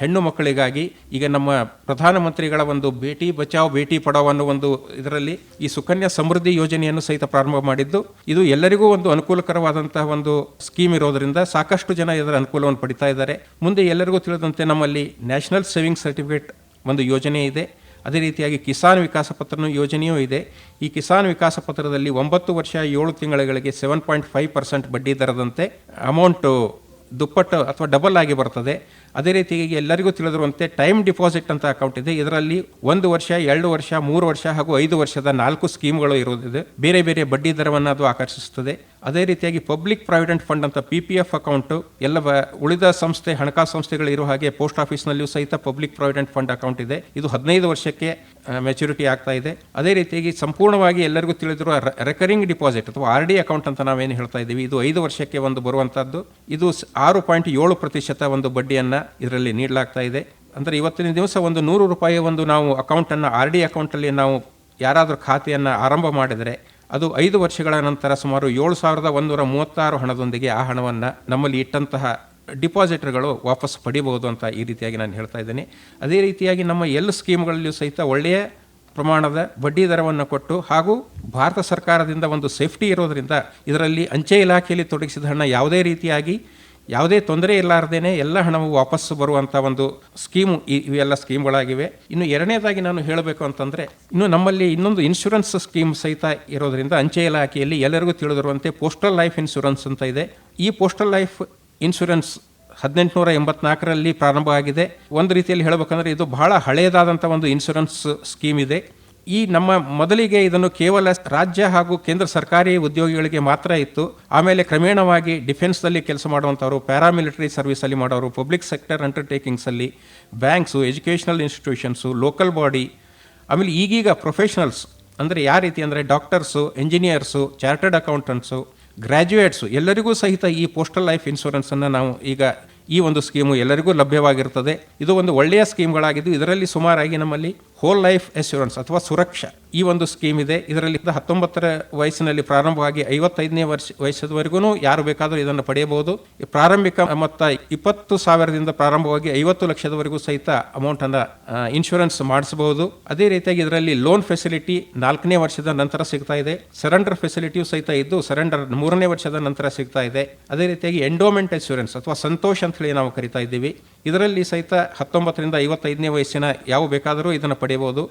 ಹೆಣ್ಣು ಮಕ್ಕಳಿಗಾಗಿ, ಈಗ ನಮ್ಮ ಪ್ರಧಾನಮಂತ್ರಿಗಳ ಒಂದು ಬೇಟಿ ಬಚಾವ್ ಬೇಟಿ ಪಡಾವ್ ಅನ್ನೋ ಒಂದು ಇದರಲ್ಲಿ ಈ ಸುಕನ್ಯಾ ಸಮೃದ್ಧಿ ಯೋಜನೆಯನ್ನು ಸಹಿತ ಪ್ರಾರಂಭ ಮಾಡಿದ್ದು. ಇದು ಎಲ್ಲರಿಗೂ ಒಂದು ಅನುಕೂಲಕರವಾದಂತಹ ಒಂದು ಸ್ಕೀಮ್ ಇರೋದರಿಂದ ಸಾಕಷ್ಟು ಜನ ಇದರ ಅನುಕೂಲವನ್ನು ಪಡಿತಾ ಇದ್ದಾರೆ. ಮುಂದೆ ಎಲ್ಲರಿಗೂ ತಿಳಿದಂತೆ ನಮ್ಮಲ್ಲಿ ನ್ಯಾಷನಲ್ ಸೇವಿಂಗ್ ಸರ್ಟಿಫಿಕೇಟ್ ಒಂದು ಯೋಜನೆ ಇದೆ. ಅದೇ ರೀತಿಯಾಗಿ ಕಿಸಾನ್ ವಿಕಾಸ ಪತ್ರನೂ ಯೋಜನೆಯೂ ಇದೆ. ಈ ಕಿಸಾನ್ ವಿಕಾಸ ಪತ್ರದಲ್ಲಿ ಒಂಬತ್ತು ವರ್ಷ ಏಳು ತಿಂಗಳಿಗೆ ಸೆವೆನ್ ಪಾಯಿಂಟ್ ಫೈವ್ ಪರ್ಸೆಂಟ್ ಬಡ್ಡಿ ದರದಂತೆ ಅಮೌಂಟು ದುಪ್ಪಟ್ಟು ಅಥವಾ ಡಬಲ್ ಆಗಿ ಬರ್ತದೆ. ಅದೇ ರೀತಿಯಾಗಿ ಎಲ್ಲರಿಗೂ ತಿಳಿದಿರುವಂತೆ ಟೈಮ್ ಡಿಪಾಸಿಟ್ ಅಂತ ಅಕೌಂಟ್ ಇದೆ. ಇದರಲ್ಲಿ ಒಂದು ವರ್ಷ, ಎರಡು ವರ್ಷ, ಮೂರು ವರ್ಷ ಹಾಗೂ ಐದು ವರ್ಷದ ನಾಲ್ಕು ಸ್ಕೀಮ್ಗಳು ಇರುವುದಿದೆ. ಬೇರೆ ಬೇರೆ ಬಡ್ಡಿ ದರವನ್ನು ಅದು ಆಕರ್ಷಿಸುತ್ತದೆ. ಅದೇ ರೀತಿಯಾಗಿ ಪಬ್ಲಿಕ್ ಪ್ರಾವಿಡೆಂಟ್ ಫಂಡ್ ಅಂತ ಪಿ ಪಿ ಎಫ್ ಅಕೌಂಟು ಎಲ್ಲ ಉಳಿದ ಸಂಸ್ಥೆ, ಹಣಕಾಸು ಸಂಸ್ಥೆಗಳು ಇರುವ ಹಾಗೆ ಪೋಸ್ಟ್ ಆಫೀಸ್ನಲ್ಲಿಯೂ ಸಹಿತ ಪಬ್ಲಿಕ್ ಪ್ರಾವಿಡೆಂಟ್ ಫಂಡ್ ಅಕೌಂಟ್ ಇದೆ. ಇದು ಹದಿನೈದು ವರ್ಷಕ್ಕೆ ಮೆಚುರಿಟಿ ಆಗ್ತಾ ಇದೆ. ಅದೇ ರೀತಿಯಾಗಿ ಸಂಪೂರ್ಣವಾಗಿ ಎಲ್ಲರಿಗೂ ತಿಳಿದಿರುವ ರೆಕರಿಂಗ್ ಡಿಪಾಸಿಟ್ ಅಥವಾ ಆರ್ ಡಿ ಅಕೌಂಟ್ ಅಂತ ನಾವೇನು ಹೇಳ್ತಾ ಇದ್ದೀವಿ, ಇದು ಐದು ವರ್ಷಕ್ಕೆ ಒಂದು ಬರುವಂಥದ್ದು ಇದು ಆರು ಪಾಯಿಂಟ್ ಏಳು ಪ್ರತಿಶತ ಒಂದು ಬಡ್ಡಿಯನ್ನ ಇದರಲ್ಲಿ ನೀಡಲಾಗ್ತಾ ಇದೆ. ಅಂದರೆ ಇವತ್ತಿನ ದಿವಸ ಒಂದು ನೂರು ರೂಪಾಯಿ ಒಂದು ನಾವು ಅಕೌಂಟನ್ನು ಆರ್ ಡಿ ಅಕೌಂಟಲ್ಲಿ ನಾವು ಯಾರಾದರೂ ಖಾತೆಯನ್ನು ಆರಂಭ ಮಾಡಿದರೆ ಅದು ಐದು ವರ್ಷಗಳ ನಂತರ ಸುಮಾರು ಏಳು ಸಾವಿರದ ಒಂದೂರ ಮೂವತ್ತಾರು ಹಣದೊಂದಿಗೆ ಆ ಹಣವನ್ನು ನಮ್ಮಲ್ಲಿ ಇಟ್ಟಂತಹ ಡಿಪಾಸಿಟರ್ಗಳು ವಾಪಸ್ ಪಡಿಬಹುದು ಅಂತ ಈ ರೀತಿಯಾಗಿ ನಾನು ಹೇಳ್ತಾ ಇದ್ದೇನೆ. ಅದೇ ರೀತಿಯಾಗಿ ನಮ್ಮ ಎಲ್ಲ ಸ್ಕೀಮ್ಗಳಲ್ಲಿಯೂ ಸಹಿತ ಒಳ್ಳೆಯ ಪ್ರಮಾಣದ ಬಡ್ಡಿ ದರವನ್ನು ಕೊಟ್ಟು ಹಾಗೂ ಭಾರತ ಸರ್ಕಾರದಿಂದ ಒಂದು ಸೇಫ್ಟಿ ಇರೋದರಿಂದ ಇದರಲ್ಲಿ ಅಂಚೆ ಇಲಾಖೆಯಲ್ಲಿ ತೊಡಗಿಸಿದ ಹಣ ಯಾವುದೇ ರೀತಿಯಾಗಿ ಯಾವುದೇ ತೊಂದರೆ ಇಲ್ಲಾರ್ದೇನೆ ಎಲ್ಲ ಹಣವು ವಾಪಸ್ಸು ಬರುವಂಥ ಒಂದು ಸ್ಕೀಮು ಇವೆಲ್ಲ ಸ್ಕೀಮ್ಗಳಾಗಿವೆ. ಇನ್ನು ಎರಡನೇದಾಗಿ ನಾನು ಹೇಳಬೇಕು ಅಂತಂದರೆ, ಇನ್ನು ನಮ್ಮಲ್ಲಿ ಇನ್ನೊಂದು ಇನ್ಶೂರೆನ್ಸ್ ಸ್ಕೀಮ್ ಸಹಿತ ಇರೋದರಿಂದ ಅಂಚೆ ಇಲಾಖೆಯಲ್ಲಿ ಎಲ್ಲರಿಗೂ ತಿಳಿದಿರುವಂತೆ ಪೋಸ್ಟಲ್ ಲೈಫ್ ಇನ್ಶೂರೆನ್ಸ್ ಅಂತ ಇದೆ. ಈ ಪೋಸ್ಟಲ್ ಲೈಫ್ ಇನ್ಶೂರೆನ್ಸ್ ಹದಿನೆಂಟುನೂರ ಎಂಬತ್ನಾಲ್ಕರಲ್ಲಿ ಪ್ರಾರಂಭ ಆಗಿದೆ ಒಂದು ರೀತಿಯಲ್ಲಿ ಹೇಳಬೇಕಂದ್ರೆ ಇದು ಬಹಳ ಹಳೆಯದಾದಂಥ ಒಂದು ಇನ್ಶೂರೆನ್ಸ್ ಸ್ಕೀಮ್ ಇದೆ. ಈ ನಮ್ಮ ಮೊದಲಿಗೆ ಇದನ್ನು ಕೇವಲ ರಾಜ್ಯ ಹಾಗೂ ಕೇಂದ್ರ ಸರ್ಕಾರಿ ಉದ್ಯೋಗಿಗಳಿಗೆ ಮಾತ್ರ ಇತ್ತು. ಆಮೇಲೆ ಕ್ರಮೇಣವಾಗಿ ಡಿಫೆನ್ಸ್ನಲ್ಲಿ ಕೆಲಸ ಮಾಡುವಂಥವ್ರು, ಪ್ಯಾರಾಮಿಲಿಟರಿ ಸರ್ವಿಸಲ್ಲಿ ಮಾಡೋರು, public sector ಅಂಡರ್ಟೇಕಿಂಗ್ಸಲ್ಲಿ banks, educational institutions, local body, ಆಮೇಲೆ ಈಗೀಗ ಪ್ರೊಫೆಷನಲ್ಸ್ ಅಂದರೆ ಯಾವ ರೀತಿ ಅಂದರೆ doctors, engineers, chartered accountants, graduates ಎಲ್ಲರಿಗೂ ಸಹಿತ ಈ ಪೋಸ್ಟಲ್ ಲೈಫ್ ಇನ್ಶೂರೆನ್ಸನ್ನು ನಾವು ಈಗ ಈ ಒಂದು ಸ್ಕೀಮು ಎಲ್ಲರಿಗೂ ಲಭ್ಯವಾಗಿರ್ತದೆ. ಇದು ಒಂದು ಒಳ್ಳೆಯ ಸ್ಕೀಮ್ಗಳಾಗಿದ್ದು, ಇದರಲ್ಲಿ ಸುಮಾರಾಗಿ ನಮ್ಮಲ್ಲಿ ಹೋಲ್ ಲೈಫ್ ಎಶ್ಯೂರೆನ್ಸ್ ಅಥವಾ ಸುರಕ್ಷಾ ಈ ಒಂದು ಸ್ಕೀಮ್ ಇದೆ. ಇದರಲ್ಲಿ ಹತ್ತೊಂಬತ್ತರ ವಯಸ್ಸಿನಲ್ಲಿ ಪ್ರಾರಂಭವಾಗಿ ಐವತ್ತೈದನೇ ವರ್ಷ, ವಯಸ್ಸದವರೆಗೂ ಯಾರು ಬೇಕಾದರೂ ಇದನ್ನು ಪಡೆಯಬಹುದು. ಪ್ರಾರಂಭಿಕ ಮೊತ್ತ ಇಪ್ಪತ್ತು ಸಾವಿರದಿಂದ ಪ್ರಾರಂಭವಾಗಿ ಐವತ್ತು ಲಕ್ಷದವರೆಗೂ ಸಹಿತ ಅಮೌಂಟನ್ನು ಇನ್ಶೂರೆನ್ಸ್ ಮಾಡಿಸಬಹುದು. ಅದೇ ರೀತಿಯಾಗಿ ಇದರಲ್ಲಿ ಲೋನ್ ಫೆಸಿಲಿಟಿ ನಾಲ್ಕನೇ ವರ್ಷದ ನಂತರ ಸಿಗ್ತಾ ಇದೆ. ಸರೆಂಡರ್ ಫೆಸಿಲಿಟಿ ಸಹಿತ ಇದ್ದು ಸರೆಂಡರ್ ಮೂರನೇ ವರ್ಷದ ನಂತರ ಸಿಗ್ತಾ ಇದೆ. ಅದೇ ರೀತಿಯಾಗಿ ಎಂಡೋಮೆಂಟ್ ಇನ್ಶೂರೆನ್ಸ್ ಅಥವಾ ಸಂತೋಷ್ ಅಂತ ನಾವು ಕರಿತಾ ಇದ್ದೀವಿ. ಇದರಲ್ಲಿ ಸಹಿತ ಹತ್ತೊಂಬತ್ತರಿಂದ ಐವತ್ತೈದನೇ ವಯಸ್ಸಿನ ಯಾವ ಬೇಕಾದರೂ ಇದನ್ನು ಪಡೆಯಬಹುದು.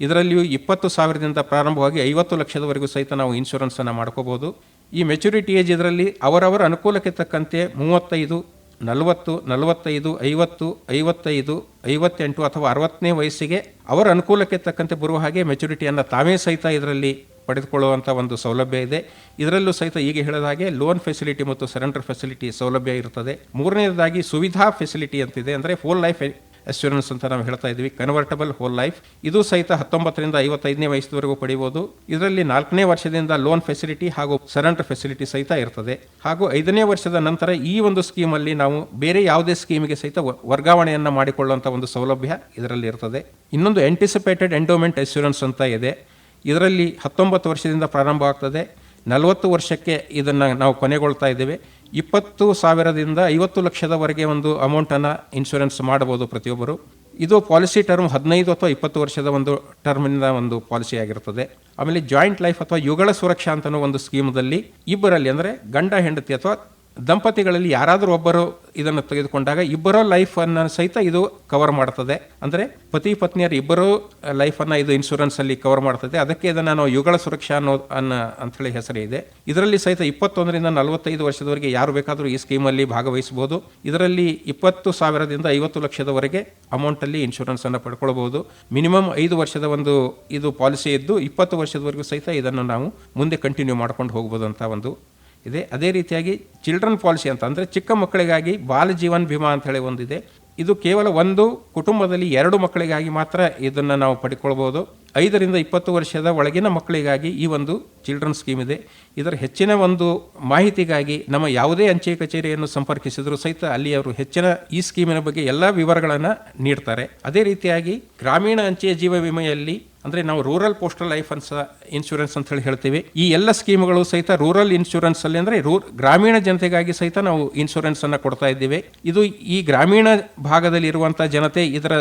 ಇದರಲ್ಲಿಯೂ ಇಪ್ಪತ್ತು ಸಾವಿರದಿಂದ ಪ್ರಾರಂಭವಾಗಿ ಐವತ್ತು ಲಕ್ಷದವರೆಗೂ ಸಹಿತ ನಾವು ಇನ್ಶೂರೆನ್ಸನ್ನು ಮಾಡ್ಕೋಬಹುದು. ಈ ಮೆಚುರಿಟಿ ಏಜ್ ಇದರಲ್ಲಿ ಅವರವರ ಅನುಕೂಲಕ್ಕೆ ತಕ್ಕಂತೆ ಮೂವತ್ತೈದು, ನಲವತ್ತು, ನಲವತ್ತೈದು, ಐವತ್ತು, ಐವತ್ತೈದು, ಐವತ್ತೆಂಟು ಅಥವಾ ಅರವತ್ತನೇ ವಯಸ್ಸಿಗೆ ಅವರ ಅನುಕೂಲಕ್ಕೆ ತಕ್ಕಂತೆ ಬರುವ ಹಾಗೆ ಮೆಚುರಿಟಿಯನ್ನು ತಾವೇ ಸಹಿತ ಇದರಲ್ಲಿ ಪಡೆದುಕೊಳ್ಳುವಂಥ ಒಂದು ಸೌಲಭ್ಯ ಇದೆ. ಇದರಲ್ಲೂ ಸಹಿತ ಈಗ ಹೇಳಿದ ಹಾಗೆ ಲೋನ್ ಫೆಸಿಲಿಟಿ ಮತ್ತು ಸರೆಂಡರ್ ಫೆಸಿಲಿಟಿ ಸೌಲಭ್ಯ ಇರುತ್ತದೆ ಮೂರನೇದಾಗಿ ಸುವಿಧಾ ಫೆಸಿಲಿಟಿ ಅಂತಿದೆ ಅಂದರೆ ಫೋಲ್ ಲೈಫ್ ಅಶ್ಯೂರೆನ್ಸ್ ಅಂತ ನಾವು ಹೇಳ್ತಾ ಇದ್ದೀವಿ ಕನ್ವರ್ಟಬಲ್ ಹೋಲ್ ಲೈಫ್ ಇದು ಸಹಿತ ಹತ್ತೊಂಬತ್ತರಿಂದ ಐವತ್ತೈದನೇ ವಯಸ್ಸದವರೆಗೂ ಪಡೆಯಬಹುದು. ಇದರಲ್ಲಿ ನಾಲ್ಕನೇ ವರ್ಷದಿಂದ ಲೋನ್ ಫೆಸಿಲಿಟಿ ಹಾಗೂ ಸರೆಂಡರ್ ಫೆಸಿಲಿಟಿ ಸಹಿತ ಇರ್ತದೆ. ಹಾಗೂ ಐದನೇ ವರ್ಷದ ನಂತರ ಈ ಒಂದು ಸ್ಕೀಮಲ್ಲಿ ನಾವು ಬೇರೆ ಯಾವುದೇ ಸ್ಕೀಮಿಗೆ ಸಹಿತ ವರ್ಗಾವಣೆಯನ್ನು ಮಾಡಿಕೊಳ್ಳುವಂಥ ಒಂದು ಸೌಲಭ್ಯ ಇದರಲ್ಲಿ ಇರ್ತದೆ. ಇನ್ನೊಂದು ಆಂಟಿಸಿಪೇಟೆಡ್ ಎಂಡೋಮೆಂಟ್ ಅಶ್ಯೂರೆನ್ಸ್ ಅಂತ ಇದೆ. ಇದರಲ್ಲಿ ಹತ್ತೊಂಬತ್ತು ವರ್ಷದಿಂದ ಪ್ರಾರಂಭ ಆಗ್ತದೆ. ನಲವತ್ತು ವರ್ಷಕ್ಕೆ ಇದನ್ನು ನಾವು ಕೊನೆಗೊಳ್ತಾ ಇದ್ದೇವೆ. ಇಪ್ಪತ್ತು ಸಾವಿರದಿಂದ ಐವತ್ತು ಲಕ್ಷದವರೆಗೆ ಒಂದು ಅಮೌಂಟನ್ನು ಇನ್ಶೂರೆನ್ಸ್ ಮಾಡಬಹುದು ಪ್ರತಿಯೊಬ್ಬರು. ಇದು ಪಾಲಿಸಿ ಟರ್ಮ್ ಹದಿನೈದು ಅಥವಾ ಇಪ್ಪತ್ತು ವರ್ಷದ ಒಂದು ಟರ್ಮಿನ ಒಂದು ಪಾಲಿಸಿ ಆಗಿರ್ತದೆ. ಆಮೇಲೆ ಜಾಯಿಂಟ್ ಲೈಫ್ ಅಥವಾ ಯುಗಳ ಸುರಕ್ಷಾ ಅಂತನೋ ಒಂದು ಸ್ಕೀಮ್ದಲ್ಲಿ ಇಬ್ಬರಲ್ಲಿ ಅಂದರೆ ಗಂಡ, ಹೆಂಡತಿ ಅಥವಾ ದಂಪತಿಗಳಲ್ಲಿ ಯಾರಾದರೂ ಒಬ್ಬರು ಇದನ್ನು ತೆಗೆದುಕೊಂಡಾಗ ಇಬ್ಬರ ಲೈಫನ್ನು ಸಹಿತ ಇದು ಕವರ್ ಮಾಡ್ತದೆ. ಅಂದರೆ ಪತಿ, ಪತ್ನಿಯರ ಇಬ್ಬರೂ ಲೈಫನ್ನು ಇದು ಇನ್ಶೂರೆನ್ಸ್ ಅಲ್ಲಿ ಕವರ್ ಮಾಡ್ತದೆ. ಅದಕ್ಕೆ ಇದನ್ನು ನಾವು ಯುಗಳ ಸುರಕ್ಷಾ ಅನ್ನೋ ಅನ್ನ ಅಂಥೇಳಿ ಹೆಸರು ಇದೆ. ಇದರಲ್ಲಿ ಸಹಿತ ಇಪ್ಪತ್ತೊಂದರಿಂದ ನಲವತ್ತೈದು ವರ್ಷದವರೆಗೆ ಯಾರು ಬೇಕಾದರೂ ಈ ಸ್ಕೀಮಲ್ಲಿ ಭಾಗವಹಿಸಬಹುದು. ಇದರಲ್ಲಿ ಇಪ್ಪತ್ತು ಸಾವಿರದಿಂದ ಐವತ್ತು ಲಕ್ಷದವರೆಗೆ ಅಮೌಂಟಲ್ಲಿ ಇನ್ಶೂರೆನ್ಸ್ ಅನ್ನು ಪಡ್ಕೊಳ್ಬಹುದು. ಮಿನಿಮಮ್ ಐದು ವರ್ಷದ ಒಂದು ಇದು ಪಾಲಿಸಿ ಇದ್ದು ಇಪ್ಪತ್ತು ವರ್ಷದವರೆಗೂ ಸಹಿತ ಇದನ್ನು ನಾವು ಮುಂದೆ ಕಂಟಿನ್ಯೂ ಮಾಡ್ಕೊಂಡು ಹೋಗ್ಬೋದು ಅಂತ ಒಂದು ಇದೆ. ಅದೇ ರೀತಿಯಾಗಿ ಚಿಲ್ಡ್ರನ್ ಪಾಲಿಸಿ ಅಂತ ಅಂದರೆ ಚಿಕ್ಕ ಮಕ್ಕಳಿಗಾಗಿ ಬಾಲ ಜೀವನ್ ಭೀಮಾ ಅಂತ ಹೇಳಿ ಒಂದಿದೆ. ಇದು ಕೇವಲ ಒಂದು ಕುಟುಂಬದಲ್ಲಿ ಎರಡು ಮಕ್ಕಳಿಗಾಗಿ ಮಾತ್ರ ಇದನ್ನು ನಾವು ಪಡ್ಕೊಳ್ಬೋದು. ಐದರಿಂದ ಇಪ್ಪತ್ತು ವರ್ಷದ ಒಳಗಿನ ಮಕ್ಕಳಿಗಾಗಿ ಈ ಒಂದು ಚಿಲ್ಡ್ರನ್ ಸ್ಕೀಮ್ ಇದೆ. ಇದರ ಹೆಚ್ಚಿನ ಒಂದು ಮಾಹಿತಿಗಾಗಿ ನಮ್ಮ ಯಾವುದೇ ಅಂಚೆ ಕಚೇರಿಯನ್ನು ಸಂಪರ್ಕಿಸಿದರೂ ಸಹಿತ ಅಲ್ಲಿ ಅವರು ಹೆಚ್ಚಿನ ಈ ಸ್ಕೀಮಿನ ಬಗ್ಗೆ ಎಲ್ಲ ವಿವರಗಳನ್ನು ನೀಡ್ತಾರೆ. ಅದೇ ರೀತಿಯಾಗಿ ಗ್ರಾಮೀಣ ಅಂಚೆಯ ಜೀವ ವಿಮೆಯಲ್ಲಿ ಅಂದರೆ ನಾವು ರೂರಲ್ ಪೋಸ್ಟಲ್ ಲೈಫ್ ಅನ್ಸ ಇನ್ಶೂರೆನ್ಸ್ ಅಂತ ಹೇಳಿ ಹೇಳ್ತೀವಿ. ಈ ಎಲ್ಲ ಸ್ಕೀಮ್ಗಳು ಸಹಿತ ರೂರಲ್ ಇನ್ಶೂರೆನ್ಸ್ ಅಲ್ಲಿ ಅಂದರೆ ರೂ ಗ್ರಾಮೀಣ ಜನತೆಗಾಗಿ ಸಹಿತ ನಾವು ಇನ್ಶೂರೆನ್ಸ್ ಅನ್ನು ಕೊಡ್ತಾ ಇದ್ದೀವಿ. ಇದು ಈ ಗ್ರಾಮೀಣ ಭಾಗದಲ್ಲಿ ಇರುವಂತಹ ಜನತೆ ಇದರ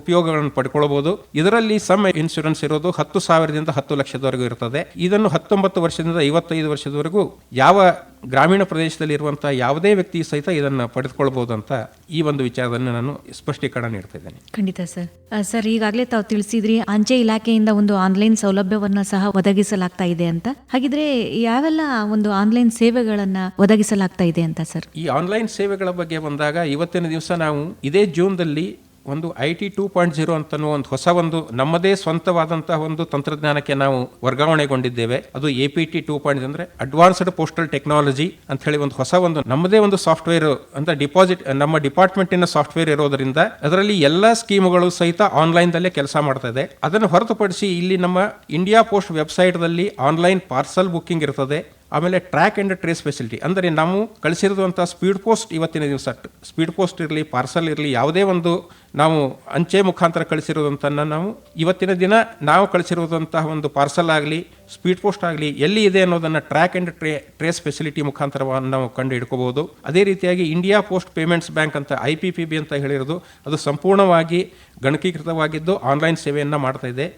ಉಪಯೋಗಗಳನ್ನು ಪಡ್ಕೊಳ್ಬಹುದು ಇದರಲ್ಲಿ ಸಮ್ ಇನ್ಶೂರೆನ್ಸ್ ಇರೋದು ಹತ್ತು ಸಾವಿರದಿಂದ ಹತ್ತು ಲಕ್ಷದವರೆಗೂ ಇರ್ತದೆ. ಇದನ್ನು ಹತ್ತೊಂಬತ್ತು ವರ್ಷದಿಂದ ಐವತ್ತೈದು ವರ್ಷದವರೆಗೂ ಯಾವ ಗ್ರಾಮೀಣ ಪ್ರದೇಶದಲ್ಲಿ ಇರುವಂತಹ ಯಾವುದೇ ವ್ಯಕ್ತಿ ಸಹಿತ ಇದನ್ನು ಪಡೆದುಕೊಳ್ಬಹುದು ಅಂತ ಈ ಒಂದು ವಿಚಾರದಲ್ಲಿ ನಾನು ಸ್ಪಷ್ಟೀಕರಣ ನೀಡ್ತಾ ಇದ್ದೇನೆ. ಖಂಡಿತ ಸರ್. ಸರ್ ಈಗಾಗಲೇ ತಾವು ತಿಳಿಸಿದ್ರಿ ಅಂಚೆ ಇಲಾಖೆಯಿಂದ ಒಂದು ಆನ್ಲೈನ್ ಸೌಲಭ್ಯವನ್ನ ಸಹ ಒದಗಿಸಲಾಗ್ತಾ ಇದೆ ಅಂತ. ಹಾಗಿದ್ರೆ ಯಾವೆಲ್ಲ ಒಂದು ಆನ್ಲೈನ್ ಸೇವೆಗಳನ್ನ ಒದಗಿಸಲಾಗ್ತಾ ಇದೆ ಅಂತ ಸರ್? ಈ ಆನ್ಲೈನ್ ಸೇವೆಗಳ ಬಗ್ಗೆ ಬಂದಾಗ ಇವತ್ತಿನ ದಿವಸ ನಾವು ಇದೇ ಜೂನ್ದಲ್ಲಿ ಒಂದು I T two point zero ಅಂತನೋ ಒಂದು ಹೊಸ ಒಂದು ನಮ್ಮದೇ ಸ್ವಂತವಾದಂತಹ ಒಂದು ತಂತ್ರಜ್ಞಾನಕ್ಕೆ ನಾವು ವರ್ಗಾವಣೆಗೊಂಡಿದ್ದೇವೆ. ಅದು A P T two point ಅಂದ್ರೆ ಅಡ್ವಾನ್ಸ್ಡ್ ಪೋಸ್ಟಲ್ ಟೆಕ್ನಾಲಜಿ ಅಂತ ಹೇಳಿ ಒಂದು ಹೊಸ ಒಂದು ನಮ್ಮದೇ ಒಂದು ಸಾಫ್ಟ್ವೇರ್ ಅಂತ ಡಿಪಾಸಿಟ್, ನಮ್ಮ ಡಿಪಾರ್ಟ್ಮೆಂಟಿನ ಸಾಫ್ಟ್ವೇರ್ ಇರೋದರಿಂದ ಅದರಲ್ಲಿ ಎಲ್ಲ ಸ್ಕೀಮ್ಗಳು ಸಹಿತ ಆನ್ಲೈನ್ ದಲ್ಲೇ ಕೆಲಸ ಮಾಡ್ತಾ ಇದೆ. ಅದನ್ನು ಹೊರತುಪಡಿಸಿ ಇಲ್ಲಿ ನಮ್ಮ ಇಂಡಿಯಾ ಪೋಸ್ಟ್ ವೆಬ್ಸೈಟ್ದಲ್ಲಿ ಆನ್ಲೈನ್ ಪಾರ್ಸಲ್ ಬುಕ್ಕಿಂಗ್ ಇರ್ತದೆ. ಆಮೇಲೆ ಟ್ರ್ಯಾಕ್ ಆ್ಯಂಡ್ ಟ್ರೇಸ್ ಫೆಸಿಲಿಟಿ ಅಂದರೆ ನಾವು ಕಳಿಸಿರುವಂಥ ಸ್ಪೀಡ್ ಪೋಸ್ಟ್ ಇವತ್ತಿನ ದಿವಸ ಸ್ಪೀಡ್ ಪೋಸ್ಟ್ ಇರಲಿ ಪಾರ್ಸಲ್ ಇರಲಿ, ಯಾವುದೇ ಒಂದು ನಾವು ಅಂಚೆ ಮುಖಾಂತರ ಕಳಿಸಿರೋದಂತನ್ನು ನಾವು ಇವತ್ತಿನ ದಿನ ನಾವು ಕಳಿಸಿರುವಂತಹ ಒಂದು ಪಾರ್ಸಲ್ ಆಗಲಿ ಸ್ಪೀಡ್ ಪೋಸ್ಟ್ ಆಗಲಿ ಎಲ್ಲಿ ಇದೆ ಅನ್ನೋದನ್ನು track and tray trace facility ಮುಖಾಂತರವನ್ನು ನಾವು ಕಂಡು ಹಿಡ್ಕೋಬಹುದು. ಅದೇ ರೀತಿಯಾಗಿ ಇಂಡಿಯಾ ಪೋಸ್ಟ್ ಪೇಮೆಂಟ್ಸ್ ಬ್ಯಾಂಕ್ ಅಂತ ಐ ಪಿ ಪಿ ಬಿ ಅಂತ ಹೇಳಿರೋದು, ಅದು ಸಂಪೂರ್ಣವಾಗಿ ಗಣಕೀಕೃತವಾಗಿದ್ದು ಆನ್ಲೈನ್ ಸೇವೆಯನ್ನು ಮಾಡ್ತಾ ಇದೆ.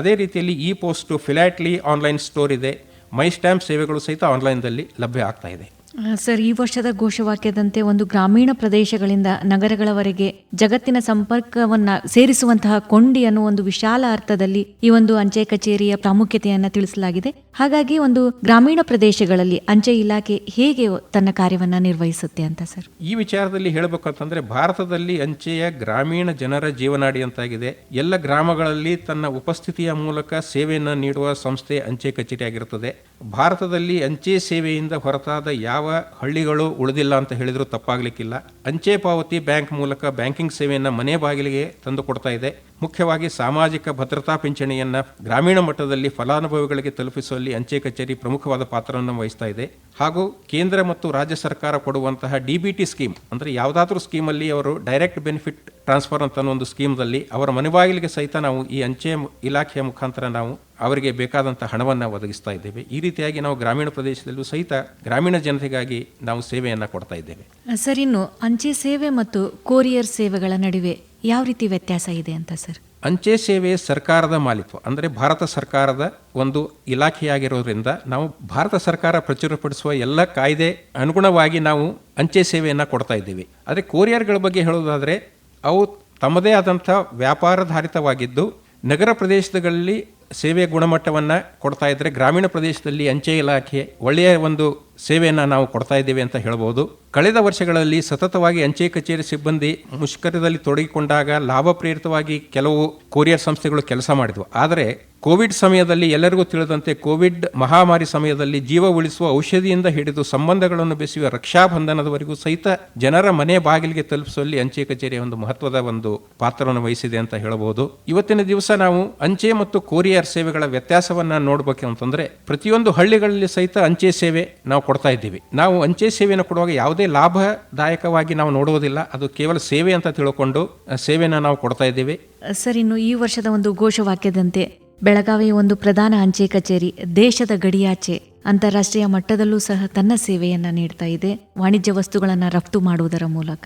ಅದೇ ರೀತಿಯಲ್ಲಿ ಈ ಪೋಸ್ಟು ಫಿಲ್ಯಾಟ್ಲಿ ಆನ್ಲೈನ್ ಸ್ಟೋರ್ ಇದೆ. ಮೈ ಸ್ಟ್ಯಾಂಪ್ ಸೇವೆಗಳು ಸಹಿತ ಆನ್ಲೈನ್ದಲ್ಲಿ ಲಭ್ಯ ಆಗ್ತಾ ಇದೆ. ಆ, ಸರ್, ಈ ವರ್ಷದ ಘೋಷವಾಕ್ಯದಂತೆ ಒಂದು ಗ್ರಾಮೀಣ ಪ್ರದೇಶಗಳಿಂದ ನಗರಗಳವರೆಗೆ ಜಗತ್ತಿನ ಸಂಪರ್ಕವನ್ನ ಸೇರಿಸುವಂತಹ ಕೊಂಡಿ ಅನ್ನೋ ಒಂದು ವಿಶಾಲ ಅರ್ಥದಲ್ಲಿ ಈ ಒಂದು ಅಂಚೆ ಕಚೇರಿಯ ಪ್ರಾಮುಖ್ಯತೆಯನ್ನು ತಿಳಿಸಲಾಗಿದೆ. ಹಾಗಾಗಿ ಒಂದು ಗ್ರಾಮೀಣ ಪ್ರದೇಶಗಳಲ್ಲಿ ಅಂಚೆ ಇಲಾಖೆ ಹೇಗೆ ತನ್ನ ಕಾರ್ಯವನ್ನ ನಿರ್ವಹಿಸುತ್ತೆ ಅಂತ, ಸರ್? ಈ ವಿಚಾರದಲ್ಲಿ ಹೇಳಬೇಕಂತಂದ್ರೆ ಭಾರತದಲ್ಲಿ ಅಂಚೆಯ ಗ್ರಾಮೀಣ ಜನರ ಜೀವನಾಡಿ ಅಂತಾಗಿದೆ. ಎಲ್ಲ ಗ್ರಾಮಗಳಲ್ಲಿ ತನ್ನ ಉಪಸ್ಥಿತಿಯ ಮೂಲಕ ಸೇವೆಯನ್ನು ನೀಡುವ ಸಂಸ್ಥೆ ಅಂಚೆ ಕಚೇರಿ ಆಗಿರುತ್ತದೆ. ಭಾರತದಲ್ಲಿ ಅಂಚೆ ಸೇವೆಯಿಂದ ಹೊರತಾದ ಯಾವ ಹಳ್ಳಿಗಳು ಉಳಿದಿಲ್ಲ ಅಂತ ಹೇಳಿದರೂ ತಪ್ಪಾಗಲಿಕ್ಕಿಲ್ಲ. ಅಂಚೆ ಪಾವತಿ ಬ್ಯಾಂಕ್ ಮೂಲಕ ಬ್ಯಾಂಕಿಂಗ್ ಸೇವೆಯನ್ನು ಮನೆ ಬಾಗಿಲಿಗೆ ತಂದು ಕೊಡ್ತಾ ಇದೆ. ಮುಖ್ಯವಾಗಿ ಸಾಮಾಜಿಕ ಭದ್ರತಾ ಪಿಂಚಣಿಯನ್ನು ಗ್ರಾಮೀಣ ಮಟ್ಟದಲ್ಲಿ ಫಲಾನುಭವಿಗಳಿಗೆ ತಲುಪಿಸುವಲ್ಲಿ ಅಂಚೆ ಕಚೇರಿ ಪ್ರಮುಖವಾದ ಪಾತ್ರವನ್ನು ವಹಿಸ್ತಾ ಇದೆ. ಹಾಗೂ ಕೇಂದ್ರ ಮತ್ತು ರಾಜ್ಯ ಸರ್ಕಾರ ಕೊಡುವಂತಹ ಡಿ ಬಿ ಟಿ ಸ್ಕೀಮ್, ಅಂದರೆ ಯಾವುದಾದ್ರೂ ಸ್ಕೀಮಲ್ಲಿ ಅವರು ಡೈರೆಕ್ಟ್ ಬೆನಿಫಿಟ್ ಟ್ರಾನ್ಸ್ಫರ್ ಅಂತ ಒಂದು ಸ್ಕೀಮ್ದಲ್ಲಿ ಅವರ ಮನೆ ಬಾಗಿಲಿಗೆ ಸಹಿತ ನಾವು ಈ ಅಂಚೆ ಇಲಾಖೆಯ ಮುಖಾಂತರ ನಾವು ಅವರಿಗೆ ಬೇಕಾದಂಥ ಹಣವನ್ನು ಒದಗಿಸ್ತಾ ಇದ್ದೇವೆ. ಈ ರೀತಿಯಾಗಿ ನಾವು ಗ್ರಾಮೀಣ ಪ್ರದೇಶದಲ್ಲೂ ಸಹಿತ ಗ್ರಾಮೀಣ ಜನತೆಗಾಗಿ ನಾವು ಸೇವೆಯನ್ನು ಕೊಡ್ತಾ ಇದ್ದೇವೆ. ಸರ್ ಇನ್ನು ಅಂಚೆ ಸೇವೆ ಮತ್ತು ಕೊರಿಯರ್ ಸೇವೆಗಳ ನಡುವೆ ಯಾವ ರೀತಿ ವ್ಯತ್ಯಾಸ ಇದೆ ಅಂತ ಸರ್? ಅಂಚೆ ಸೇವೆ ಸರ್ಕಾರದ ಮಾಲೀತ್ವ ಅಂದರೆ ಭಾರತ ಸರ್ಕಾರದ ಒಂದು ಇಲಾಖೆಯಾಗಿರೋದ್ರಿಂದ ನಾವು ಭಾರತ ಸರ್ಕಾರ ಪ್ರಚುರಪಡಿಸುವ ಎಲ್ಲ ಕಾಯ್ದೆ ಅನುಗುಣವಾಗಿ ನಾವು ಅಂಚೆ ಸೇವೆಯನ್ನು ಕೊಡ್ತಾ ಇದ್ದೀವಿ. ಆದರೆ ಕೊರಿಯರ್ಗಳ ಬಗ್ಗೆ ಹೇಳೋದಾದರೆ ಅವು ತಮ್ಮದೇ ಆದಂಥ ವ್ಯಾಪಾರಧಾರಿತವಾಗಿದ್ದು ನಗರ ಪ್ರದೇಶಗಳಲ್ಲಿ ಸೇವೆ ಗುಣಮಟ್ಟವನ್ನು ಕೊಡ್ತಾ ಇದ್ದರೆ ಗ್ರಾಮೀಣ ಪ್ರದೇಶದಲ್ಲಿ ಅಂಚೆ ಇಲಾಖೆ ಒಳ್ಳೆಯ ಒಂದು ಸೇವೆಯನ್ನು ನಾವು ಕೊಡ್ತಾ ಇದ್ದೇವೆ ಅಂತ ಹೇಳ್ಬೋದು. ಕಳೆದ ವರ್ಷಗಳಲ್ಲಿ ಸತತವಾಗಿ ಅಂಚೆ ಕಚೇರಿ ಸಿಬ್ಬಂದಿ ಮುಷ್ಕರದಲ್ಲಿ ತೊಡಗಿಕೊಂಡಾಗ ಲಾಭ ಪ್ರೇರಿತವಾಗಿ ಕೆಲವು ಕೊರಿಯರ್ ಸಂಸ್ಥೆಗಳು ಕೆಲಸ ಮಾಡಿದ್ವು. ಆದರೆ ಕೋವಿಡ್ ಸಮಯದಲ್ಲಿ ಎಲ್ಲರಿಗೂ ತಿಳಿದಂತೆ ಕೋವಿಡ್ ಮಹಾಮಾರಿ ಸಮಯದಲ್ಲಿ ಜೀವ ಉಳಿಸುವ ಔಷಧಿಯಿಂದ ಹಿಡಿದು ಸಂಬಂಧಗಳನ್ನು ಬೆಸೆಯುವ ರಕ್ಷಾಬಂಧನದವರೆಗೂ ಸಹಿತ ಜನರ ಮನೆ ಬಾಗಿಲಿಗೆ ತಲುಪಿಸುವಲ್ಲಿ ಅಂಚೆ ಕಚೇರಿಯ ಒಂದು ಮಹತ್ವದ ಒಂದು ಪಾತ್ರವನ್ನು ವಹಿಸಿದೆ ಅಂತ ಹೇಳಬಹುದು ಇವತ್ತಿನ ದಿವಸ ನಾವು ಅಂಚೆ ಮತ್ತು ಕೊರಿಯರ್ ಸೇವೆಗಳ ವ್ಯತ್ಯಾಸವನ್ನ ನೋಡಬೇಕು ಅಂತಂದ್ರೆ ಪ್ರತಿಯೊಂದು ಹಳ್ಳಿಗಳಲ್ಲಿ ಸಹಿತ ಅಂಚೆ ಸೇವೆ ನಾವು ಕೊಡ್ತಾ ಇದ್ದೀವಿ. ನಾವು ಅಂಚೆ ಸೇವೆಯನ್ನು ಕೊಡುವಾಗ ಯಾವುದೇ ಲಾಭದಾಯಕವಾಗಿ ನಾವು ನೋಡುವುದಿಲ್ಲ. ಅದು ಕೇವಲ ಸೇವೆ ಅಂತ ತಿಳ್ಕೊಂಡು ಸೇವೆಯನ್ನು ನಾವು ಕೊಡ್ತಾ ಇದ್ದೀವಿ. ಸರ್ ಇನ್ನು ಈ ವರ್ಷದ ಒಂದು ಘೋಷವಾಕ್ಯದಂತೆ ಬೆಳಗಾವಿ ಒಂದು ಪ್ರಧಾನ ಅಂಚೆ ಕಚೇರಿ ದೇಶದ ಗಡಿಯಾಚೆ ಅಂತಾರಾಷ್ಟ್ರೀಯ ಮಟ್ಟದಲ್ಲೂ ಸಹ ತನ್ನ ಸೇವೆಯನ್ನ ನೀಡ್ತಾ ಇದೆ. ವಾಣಿಜ್ಯ ವಸ್ತುಗಳನ್ನು ರಫ್ತು ಮಾಡುವುದರ ಮೂಲಕ.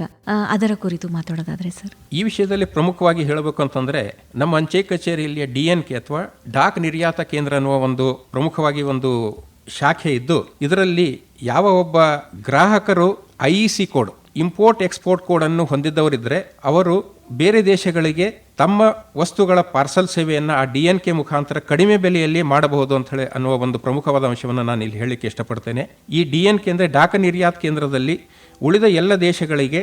ಅದರ ಕುರಿತು ಮಾತಾಡೋದಾದ್ರೆ ಸರ್? ಈ ವಿಷಯದಲ್ಲಿ ಪ್ರಮುಖವಾಗಿ ಹೇಳಬೇಕು ಅಂತಂದ್ರೆ ನಮ್ಮ ಅಂಚೆ ಕಚೇರಿಯಲ್ಲಿ ಡಿ ಎನ್ ಕೆ ಅಥವಾ ಡಾಕ್ ನಿರ್ಯಾತ ಕೇಂದ್ರ ಅನ್ನುವ ಒಂದು ಪ್ರಮುಖವಾಗಿ ಒಂದು ಶಾಖೆ ಇದ್ದು ಇದರಲ್ಲಿ ಯಾವ ಒಬ್ಬ ಗ್ರಾಹಕರು I C code, import export code ಅನ್ನು ಹೊಂದಿದ್ದವರಿದ್ರೆ ಅವರು ಬೇರೆ ದೇಶಗಳಿಗೆ ತಮ್ಮ ವಸ್ತುಗಳ ಪಾರ್ಸಲ್ ಸೇವೆಯನ್ನು ಆ ಡಿ ಎನ್ ಕೆ ಮುಖಾಂತರ ಕಡಿಮೆ ಬೆಲೆಯಲ್ಲಿ ಮಾಡಬಹುದು ಅಂತ ಹೇಳಿ ಅನ್ನುವ ಒಂದು ಪ್ರಮುಖವಾದ ಅಂಶವನ್ನು ನಾನು ಇಲ್ಲಿ ಹೇಳಲಿಕ್ಕೆ ಇಷ್ಟಪಡ್ತೇನೆ. ಈ ಡಿ ಎನ್ ಕೆ ಅಂದರೆ ಡಾಕ ನಿರ್ಯಾತ್ ಕೇಂದ್ರದಲ್ಲಿ ಉಳಿದ ಎಲ್ಲ ದೇಶಗಳಿಗೆ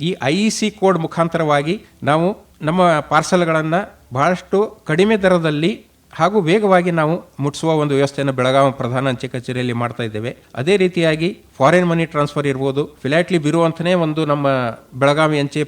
ಈ ಐ ಇ ಸಿ ಕೋಡ್ ಮುಖಾಂತರವಾಗಿ ನಾವು ನಮ್ಮ ಪಾರ್ಸಲ್ಗಳನ್ನು ಬಹಳಷ್ಟು ಕಡಿಮೆ ದರದಲ್ಲಿ ಹಾಗೂ ವೇಗವಾಗಿ ನಾವು ಮುಟ್ಟಿಸುವ ಒಂದು ವ್ಯವಸ್ಥೆಯನ್ನು ಬೆಳಗಾವಿ ಪ್ರಧಾನ ಅಂಚೆ ಕಚೇರಿಯಲ್ಲಿ ಮಾಡ್ತಾ ಇದ್ದೇವೆ. ಅದೇ ರೀತಿಯಾಗಿ ಫಾರಿನ್ ಮನಿ ಟ್ರಾನ್ಸ್ಫರ್ ಇರ್ಬೋದು ಫಿಲಾಟ್ಲಿ ಬಿರು ಅಂತಲೇ ಒಂದು ನಮ್ಮ ಬೆಳಗಾವಿ ಅಂಚೆ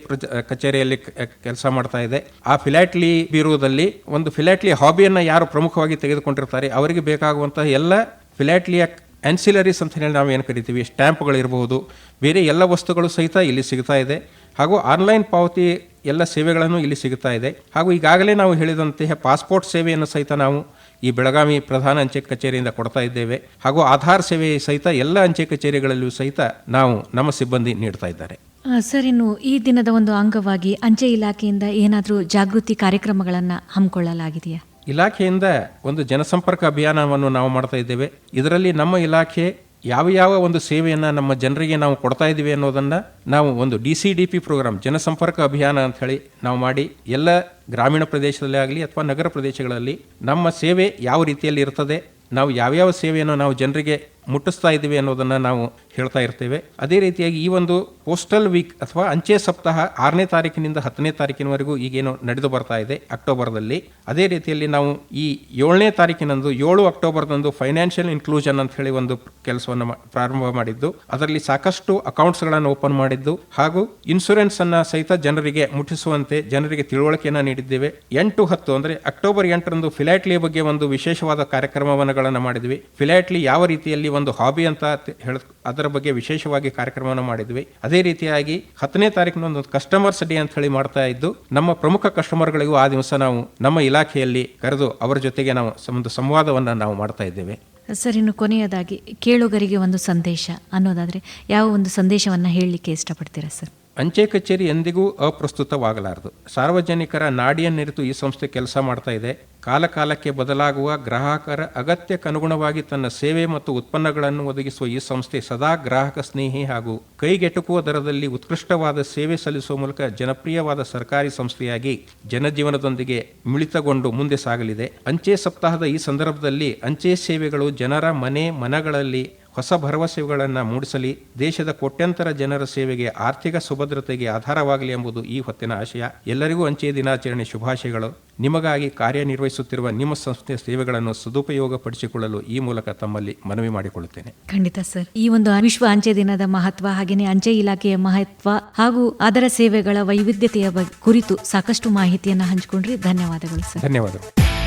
ಕಚೇರಿಯಲ್ಲಿ ಕೆಲಸ ಮಾಡ್ತಾ ಇದೆ. ಆ ಫಿಲಾಟ್ಲಿ ಬ್ಯೂರೋದಲ್ಲಿ ಒಂದು ಫಿಲಾಟ್ಲಿ ಹಾಬಿಯನ್ನು ಯಾರು ಪ್ರಮುಖವಾಗಿ ತೆಗೆದುಕೊಂಡಿರ್ತಾರೆ, ಅವರಿಗೆ ಬೇಕಾಗುವಂತಹ ಎಲ್ಲ ಫಿಲಾಟ್ಲಿಯ ಆನ್ಸಿಲರೀಸ್ ಅಂತ ಹೇಳಿ ನಾವು ಏನು ಕರಿತೀವಿ ಸ್ಟ್ಯಾಂಪ್ಗಳಿರಬಹುದು ಬೇರೆ ಎಲ್ಲ ವಸ್ತುಗಳು ಸಹಿತ ಇಲ್ಲಿ ಸಿಗ್ತಾ ಇದೆ. ಹಾಗೂ ಆನ್ಲೈನ್ ಪಾವತಿ ಎಲ್ಲ ಸೇವೆಗಳನ್ನು ಇಲ್ಲಿ ಸಿಗುತ್ತಾ ಇದೆ. ಹಾಗೂ ಈಗಾಗಲೇ ನಾವು ಹೇಳಿದಂತೆ ಪಾಸ್ಪೋರ್ಟ್ ಸೇವೆಯನ್ನು ಸಹಿತ ನಾವು ಈ ಬೆಳಗಾವಿ ಪ್ರಧಾನ ಅಂಚೆ ಕಚೇರಿಯಿಂದ ಕೊಡ್ತಾ ಇದ್ದೇವೆ. ಹಾಗೂ ಆಧಾರ್ ಸೇವೆ ಸಹಿತ ಎಲ್ಲ ಅಂಚೆ ಕಚೇರಿಗಳಲ್ಲೂ ಸಹಿತ ನಾವು ನಮ್ಮ ಸಿಬ್ಬಂದಿ ನೀಡ್ತಾ ಇದ್ದಾರೆ. ಸರ್ ಇನ್ನು ಈ ದಿನದ ಒಂದು ಅಂಗವಾಗಿ ಅಂಚೆ ಇಲಾಖೆಯಿಂದ ಏನಾದರೂ ಜಾಗೃತಿ ಕಾರ್ಯಕ್ರಮಗಳನ್ನು ಹಮ್ಮಿಕೊಳ್ಳಲಾಗಿದೆಯಾ? ಇಲಾಖೆಯಿಂದ ಒಂದು ಜನಸಂಪರ್ಕ ಅಭಿಯಾನವನ್ನು ನಾವು ಮಾಡ್ತಾ ಇದ್ದೇವೆ. ಇದರಲ್ಲಿ ನಮ್ಮ ಇಲಾಖೆ ಯಾವ ಯಾವ ಒಂದು ಸೇವೆಯನ್ನು ನಮ್ಮ ಜನರಿಗೆ ನಾವು ಕೊಡ್ತಾ ಇದ್ದೀವಿ ಅನ್ನೋದನ್ನು ನಾವು ಒಂದು D C D P program ಜನಸಂಪರ್ಕ ಅಭಿಯಾನ ಅಂತ ನಾವು ಮಾಡಿ ಎಲ್ಲ ಗ್ರಾಮೀಣ ಪ್ರದೇಶದಲ್ಲೇ ಆಗಲಿ ಅಥವಾ ನಗರ ಪ್ರದೇಶಗಳಲ್ಲಿ ನಮ್ಮ ಸೇವೆ ಯಾವ ರೀತಿಯಲ್ಲಿ ಇರ್ತದೆ, ನಾವು ಯಾವ್ಯಾವ ಸೇವೆಯನ್ನು ನಾವು ಜನರಿಗೆ ಮುಟ್ಟಿಸ್ತಾ ಇದ್ದೀವಿ ಅನ್ನೋದನ್ನು ನಾವು ಹೇಳ್ತಾ ಇರ್ತೇವೆ. ಅದೇ ರೀತಿಯಾಗಿ ಈ ಒಂದು ಪೋಸ್ಟಲ್ ವೀಕ್ ಅಥವಾ ಅಂಚೆ ಸಪ್ತಾಹ ಆರನೇ ತಾರೀಕಿನಿಂದ ಹತ್ತನೇ ತಾರೀಕಿನವರೆಗೂ ಈಗೇನು ನಡೆದು ಬರ್ತಾ ಇದೆ ಅಕ್ಟೋಬರ್ದಲ್ಲಿ. ಅದೇ ರೀತಿಯಲ್ಲಿ ನಾವು ಈ ಏಳನೇ ತಾರೀಕಿನಂದು ಏಳು ಅಕ್ಟೋಬರ್ದಂದು ಫೈನಾನ್ಷಿಯಲ್ ಇನ್ಕ್ಲೂಷನ್ ಅಂತ ಹೇಳಿ ಒಂದು ಕೆಲಸವನ್ನು ಪ್ರಾರಂಭ ಮಾಡಿದ್ದು. ಅದರಲ್ಲಿ ಸಾಕಷ್ಟು ಅಕೌಂಟ್ಸ್ಗಳನ್ನು ಓಪನ್ ಮಾಡಿದ್ದು ಹಾಗೂ ಇನ್ಶೂರೆನ್ಸ್ ಅನ್ನ ಸಹಿತ ಜನರಿಗೆ ಮುಟ್ಟಿಸುವಂತೆ ಜನರಿಗೆ ತಿಳುವಳಿಕೆಯನ್ನು ನೀಡಿದ್ದೇವೆ. ಎಂಟು ಹತ್ತು ಅಂದ್ರೆ ಅಕ್ಟೋಬರ್ ಎಂಟರಂದು ಫಿಲಾಟ್ಲಿ ಬಗ್ಗೆ ಒಂದು ವಿಶೇಷವಾದ ಕಾರ್ಯಕ್ರಮಗಳನ್ನು ಮಾಡಿದ್ವಿ. ಫಿಲಾಟ್ಲಿ ಯಾವ ರೀತಿಯಲ್ಲಿ ಒಂದು ಹಾಬಿ ಅಂತ ಹೇಳ ಅದರ ಬಗ್ಗೆ ವಿಶೇಷವಾಗಿ ಕಾರ್ಯಕ್ರಮವನ್ನು ಮಾಡಿದ್ವಿ. ಅದೇ ರೀತಿಯಾಗಿ ಹತ್ತನೇ ತಾರೀಕಿನ ಒಂದು ಕಸ್ಟಮರ್ಸ್ ಡೇ ಅಂತ ಹೇಳಿ ಮಾಡ್ತಾ ಇದ್ದು, ನಮ್ಮ ಪ್ರಮುಖ ಕಸ್ಟಮರ್ಗಳಿಗೂ ಆ ದಿವಸ ನಾವು ನಮ್ಮ ಇಲಾಖೆಯಲ್ಲಿ ಕರೆದು ಅವರ ಜೊತೆಗೆ ನಾವು ಒಂದು ಸಂವಾದವನ್ನು ನಾವು ಮಾಡ್ತಾ ಇದ್ದೇವೆ. ಸರ್, ಇನ್ನು ಕೊನೆಯದಾಗಿ ಕೇಳುಗರಿಗೆ ಒಂದು ಸಂದೇಶ ಅನ್ನೋದಾದರೆ, ಯಾವ ಒಂದು ಸಂದೇಶವನ್ನು ಹೇಳಲಿಕ್ಕೆ ಇಷ್ಟಪಡ್ತೀರಾ ಸರ್? ಅಂಚೆ ಕಚೇರಿ ಎಂದಿಗೂ ಅಪ್ರಸ್ತುತವಾಗಲಾರದು. ಸಾರ್ವಜನಿಕರ ನಾಡಿಯನ್ನಿರಿತು ಈ ಸಂಸ್ಥೆ ಕೆಲಸ ಮಾಡ್ತಾ ಇದೆ. ಕಾಲಕಾಲಕ್ಕೆ ಬದಲಾಗುವ ಗ್ರಾಹಕರ ಅಗತ್ಯಕ್ಕನುಗುಣವಾಗಿ ತನ್ನ ಸೇವೆ ಮತ್ತು ಉತ್ಪನ್ನಗಳನ್ನು ಒದಗಿಸುವ ಈ ಸಂಸ್ಥೆ ಸದಾ ಗ್ರಾಹಕ ಸ್ನೇಹಿ ಹಾಗೂ ಕೈಗೆಟುಕುವ ದರದಲ್ಲಿ ಉತ್ಕೃಷ್ಟವಾದ ಸೇವೆ ಸಲ್ಲಿಸುವ ಮೂಲಕ ಜನಪ್ರಿಯವಾದ ಸರ್ಕಾರಿ ಸಂಸ್ಥೆಯಾಗಿ ಜನಜೀವನದೊಂದಿಗೆ ಮಿಳಿತಗೊಂಡು ಮುಂದೆ ಸಾಗಲಿದೆ. ಅಂಚೆ ಸಪ್ತಾಹದ ಈ ಸಂದರ್ಭದಲ್ಲಿ ಅಂಚೆ ಸೇವೆಗಳು ಜನರ ಮನೆ, ಮನಗಳಲ್ಲಿ ಹೊಸ ಭರವಸೆಗಳನ್ನು ಮೂಡಿಸಲಿ. ದೇಶದ ಕೋಟ್ಯಂತರ ಜನರ ಸೇವೆಗೆ ಆರ್ಥಿಕ ಸುಭದ್ರತೆಗೆ ಆಧಾರವಾಗಲಿ ಎಂಬುದು ಈ ಹೊತ್ತಿನ ಆಶಯ. ಎಲ್ಲರಿಗೂ ಅಂಚೆ ದಿನಾಚರಣೆ ಶುಭಾಶಯಗಳು. ನಿಮಗಾಗಿ ಕಾರ್ಯನಿರ್ವಹಿಸುತ್ತಿರುವ ನಿಮ್ಮ ಸಂಸ್ಥೆಯ ಸೇವೆಗಳನ್ನು ಸದುಪಯೋಗಪಡಿಸಿಕೊಳ್ಳಲು ಈ ಮೂಲಕ ತಮ್ಮಲ್ಲಿ ಮನವಿ ಮಾಡಿಕೊಳ್ಳುತ್ತೇನೆ. ಖಂಡಿತ ಸರ್. ಈ ಒಂದು ವಿಶ್ವ ಅಂಚೆ ದಿನದ ಮಹತ್ವ ಹಾಗೆಯೇ ಅಂಚೆ ಇಲಾಖೆಯ ಮಹತ್ವ ಹಾಗೂ ಅದರ ಸೇವೆಗಳ ವೈವಿಧ್ಯತೆಯ ಬಗ್ಗೆ ಕುರಿತು ಸಾಕಷ್ಟು ಮಾಹಿತಿಯನ್ನು ಹಂಚಿಕೊಂಡ್ರಿ. ಧನ್ಯವಾದಗಳು ಸರ್. ಧನ್ಯವಾದಗಳು.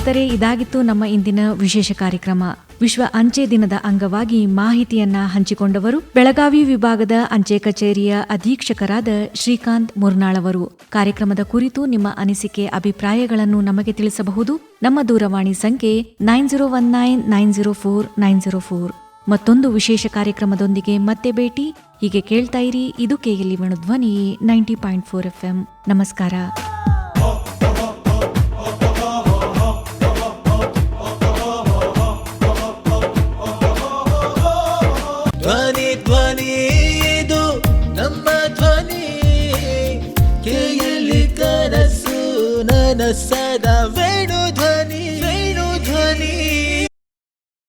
ಸ್ನೇಹಿತರೆ, ಇದಾಗಿತ್ತು ನಮ್ಮ ಇಂದಿನ ವಿಶೇಷ ಕಾರ್ಯಕ್ರಮ. ವಿಶ್ವ ಅಂಚೆ ದಿನದ ಅಂಗವಾಗಿ ಮಾಹಿತಿಯನ್ನ ಹಂಚಿಕೊಂಡವರು ಬೆಳಗಾವಿ ವಿಭಾಗದ ಅಂಚೆ ಕಚೇರಿಯ ಅಧೀಕ್ಷಕರಾದ ಶ್ರೀಕಾಂತ್ ಮುರ್ನಾಳವರು ಕಾರ್ಯಕ್ರಮದ ಕುರಿತು ನಿಮ್ಮ ಅನಿಸಿಕೆ, ಅಭಿಪ್ರಾಯಗಳನ್ನು ನಮಗೆ ತಿಳಿಸಬಹುದು. ನಮ್ಮ ದೂರವಾಣಿ ಸಂಖ್ಯೆ nine zero one nine nine zero four nine zero four. ಮತ್ತೊಂದು ವಿಶೇಷ ಕಾರ್ಯಕ್ರಮದೊಂದಿಗೆ ಮತ್ತೆ ಭೇಟಿ. ಹೀಗೆ ಕೇಳ್ತಾ ಇರಿ, ಇದು ಕೇಯಲಿ ಧ್ವನಿ ninety point four F M. ನಮಸ್ಕಾರ. said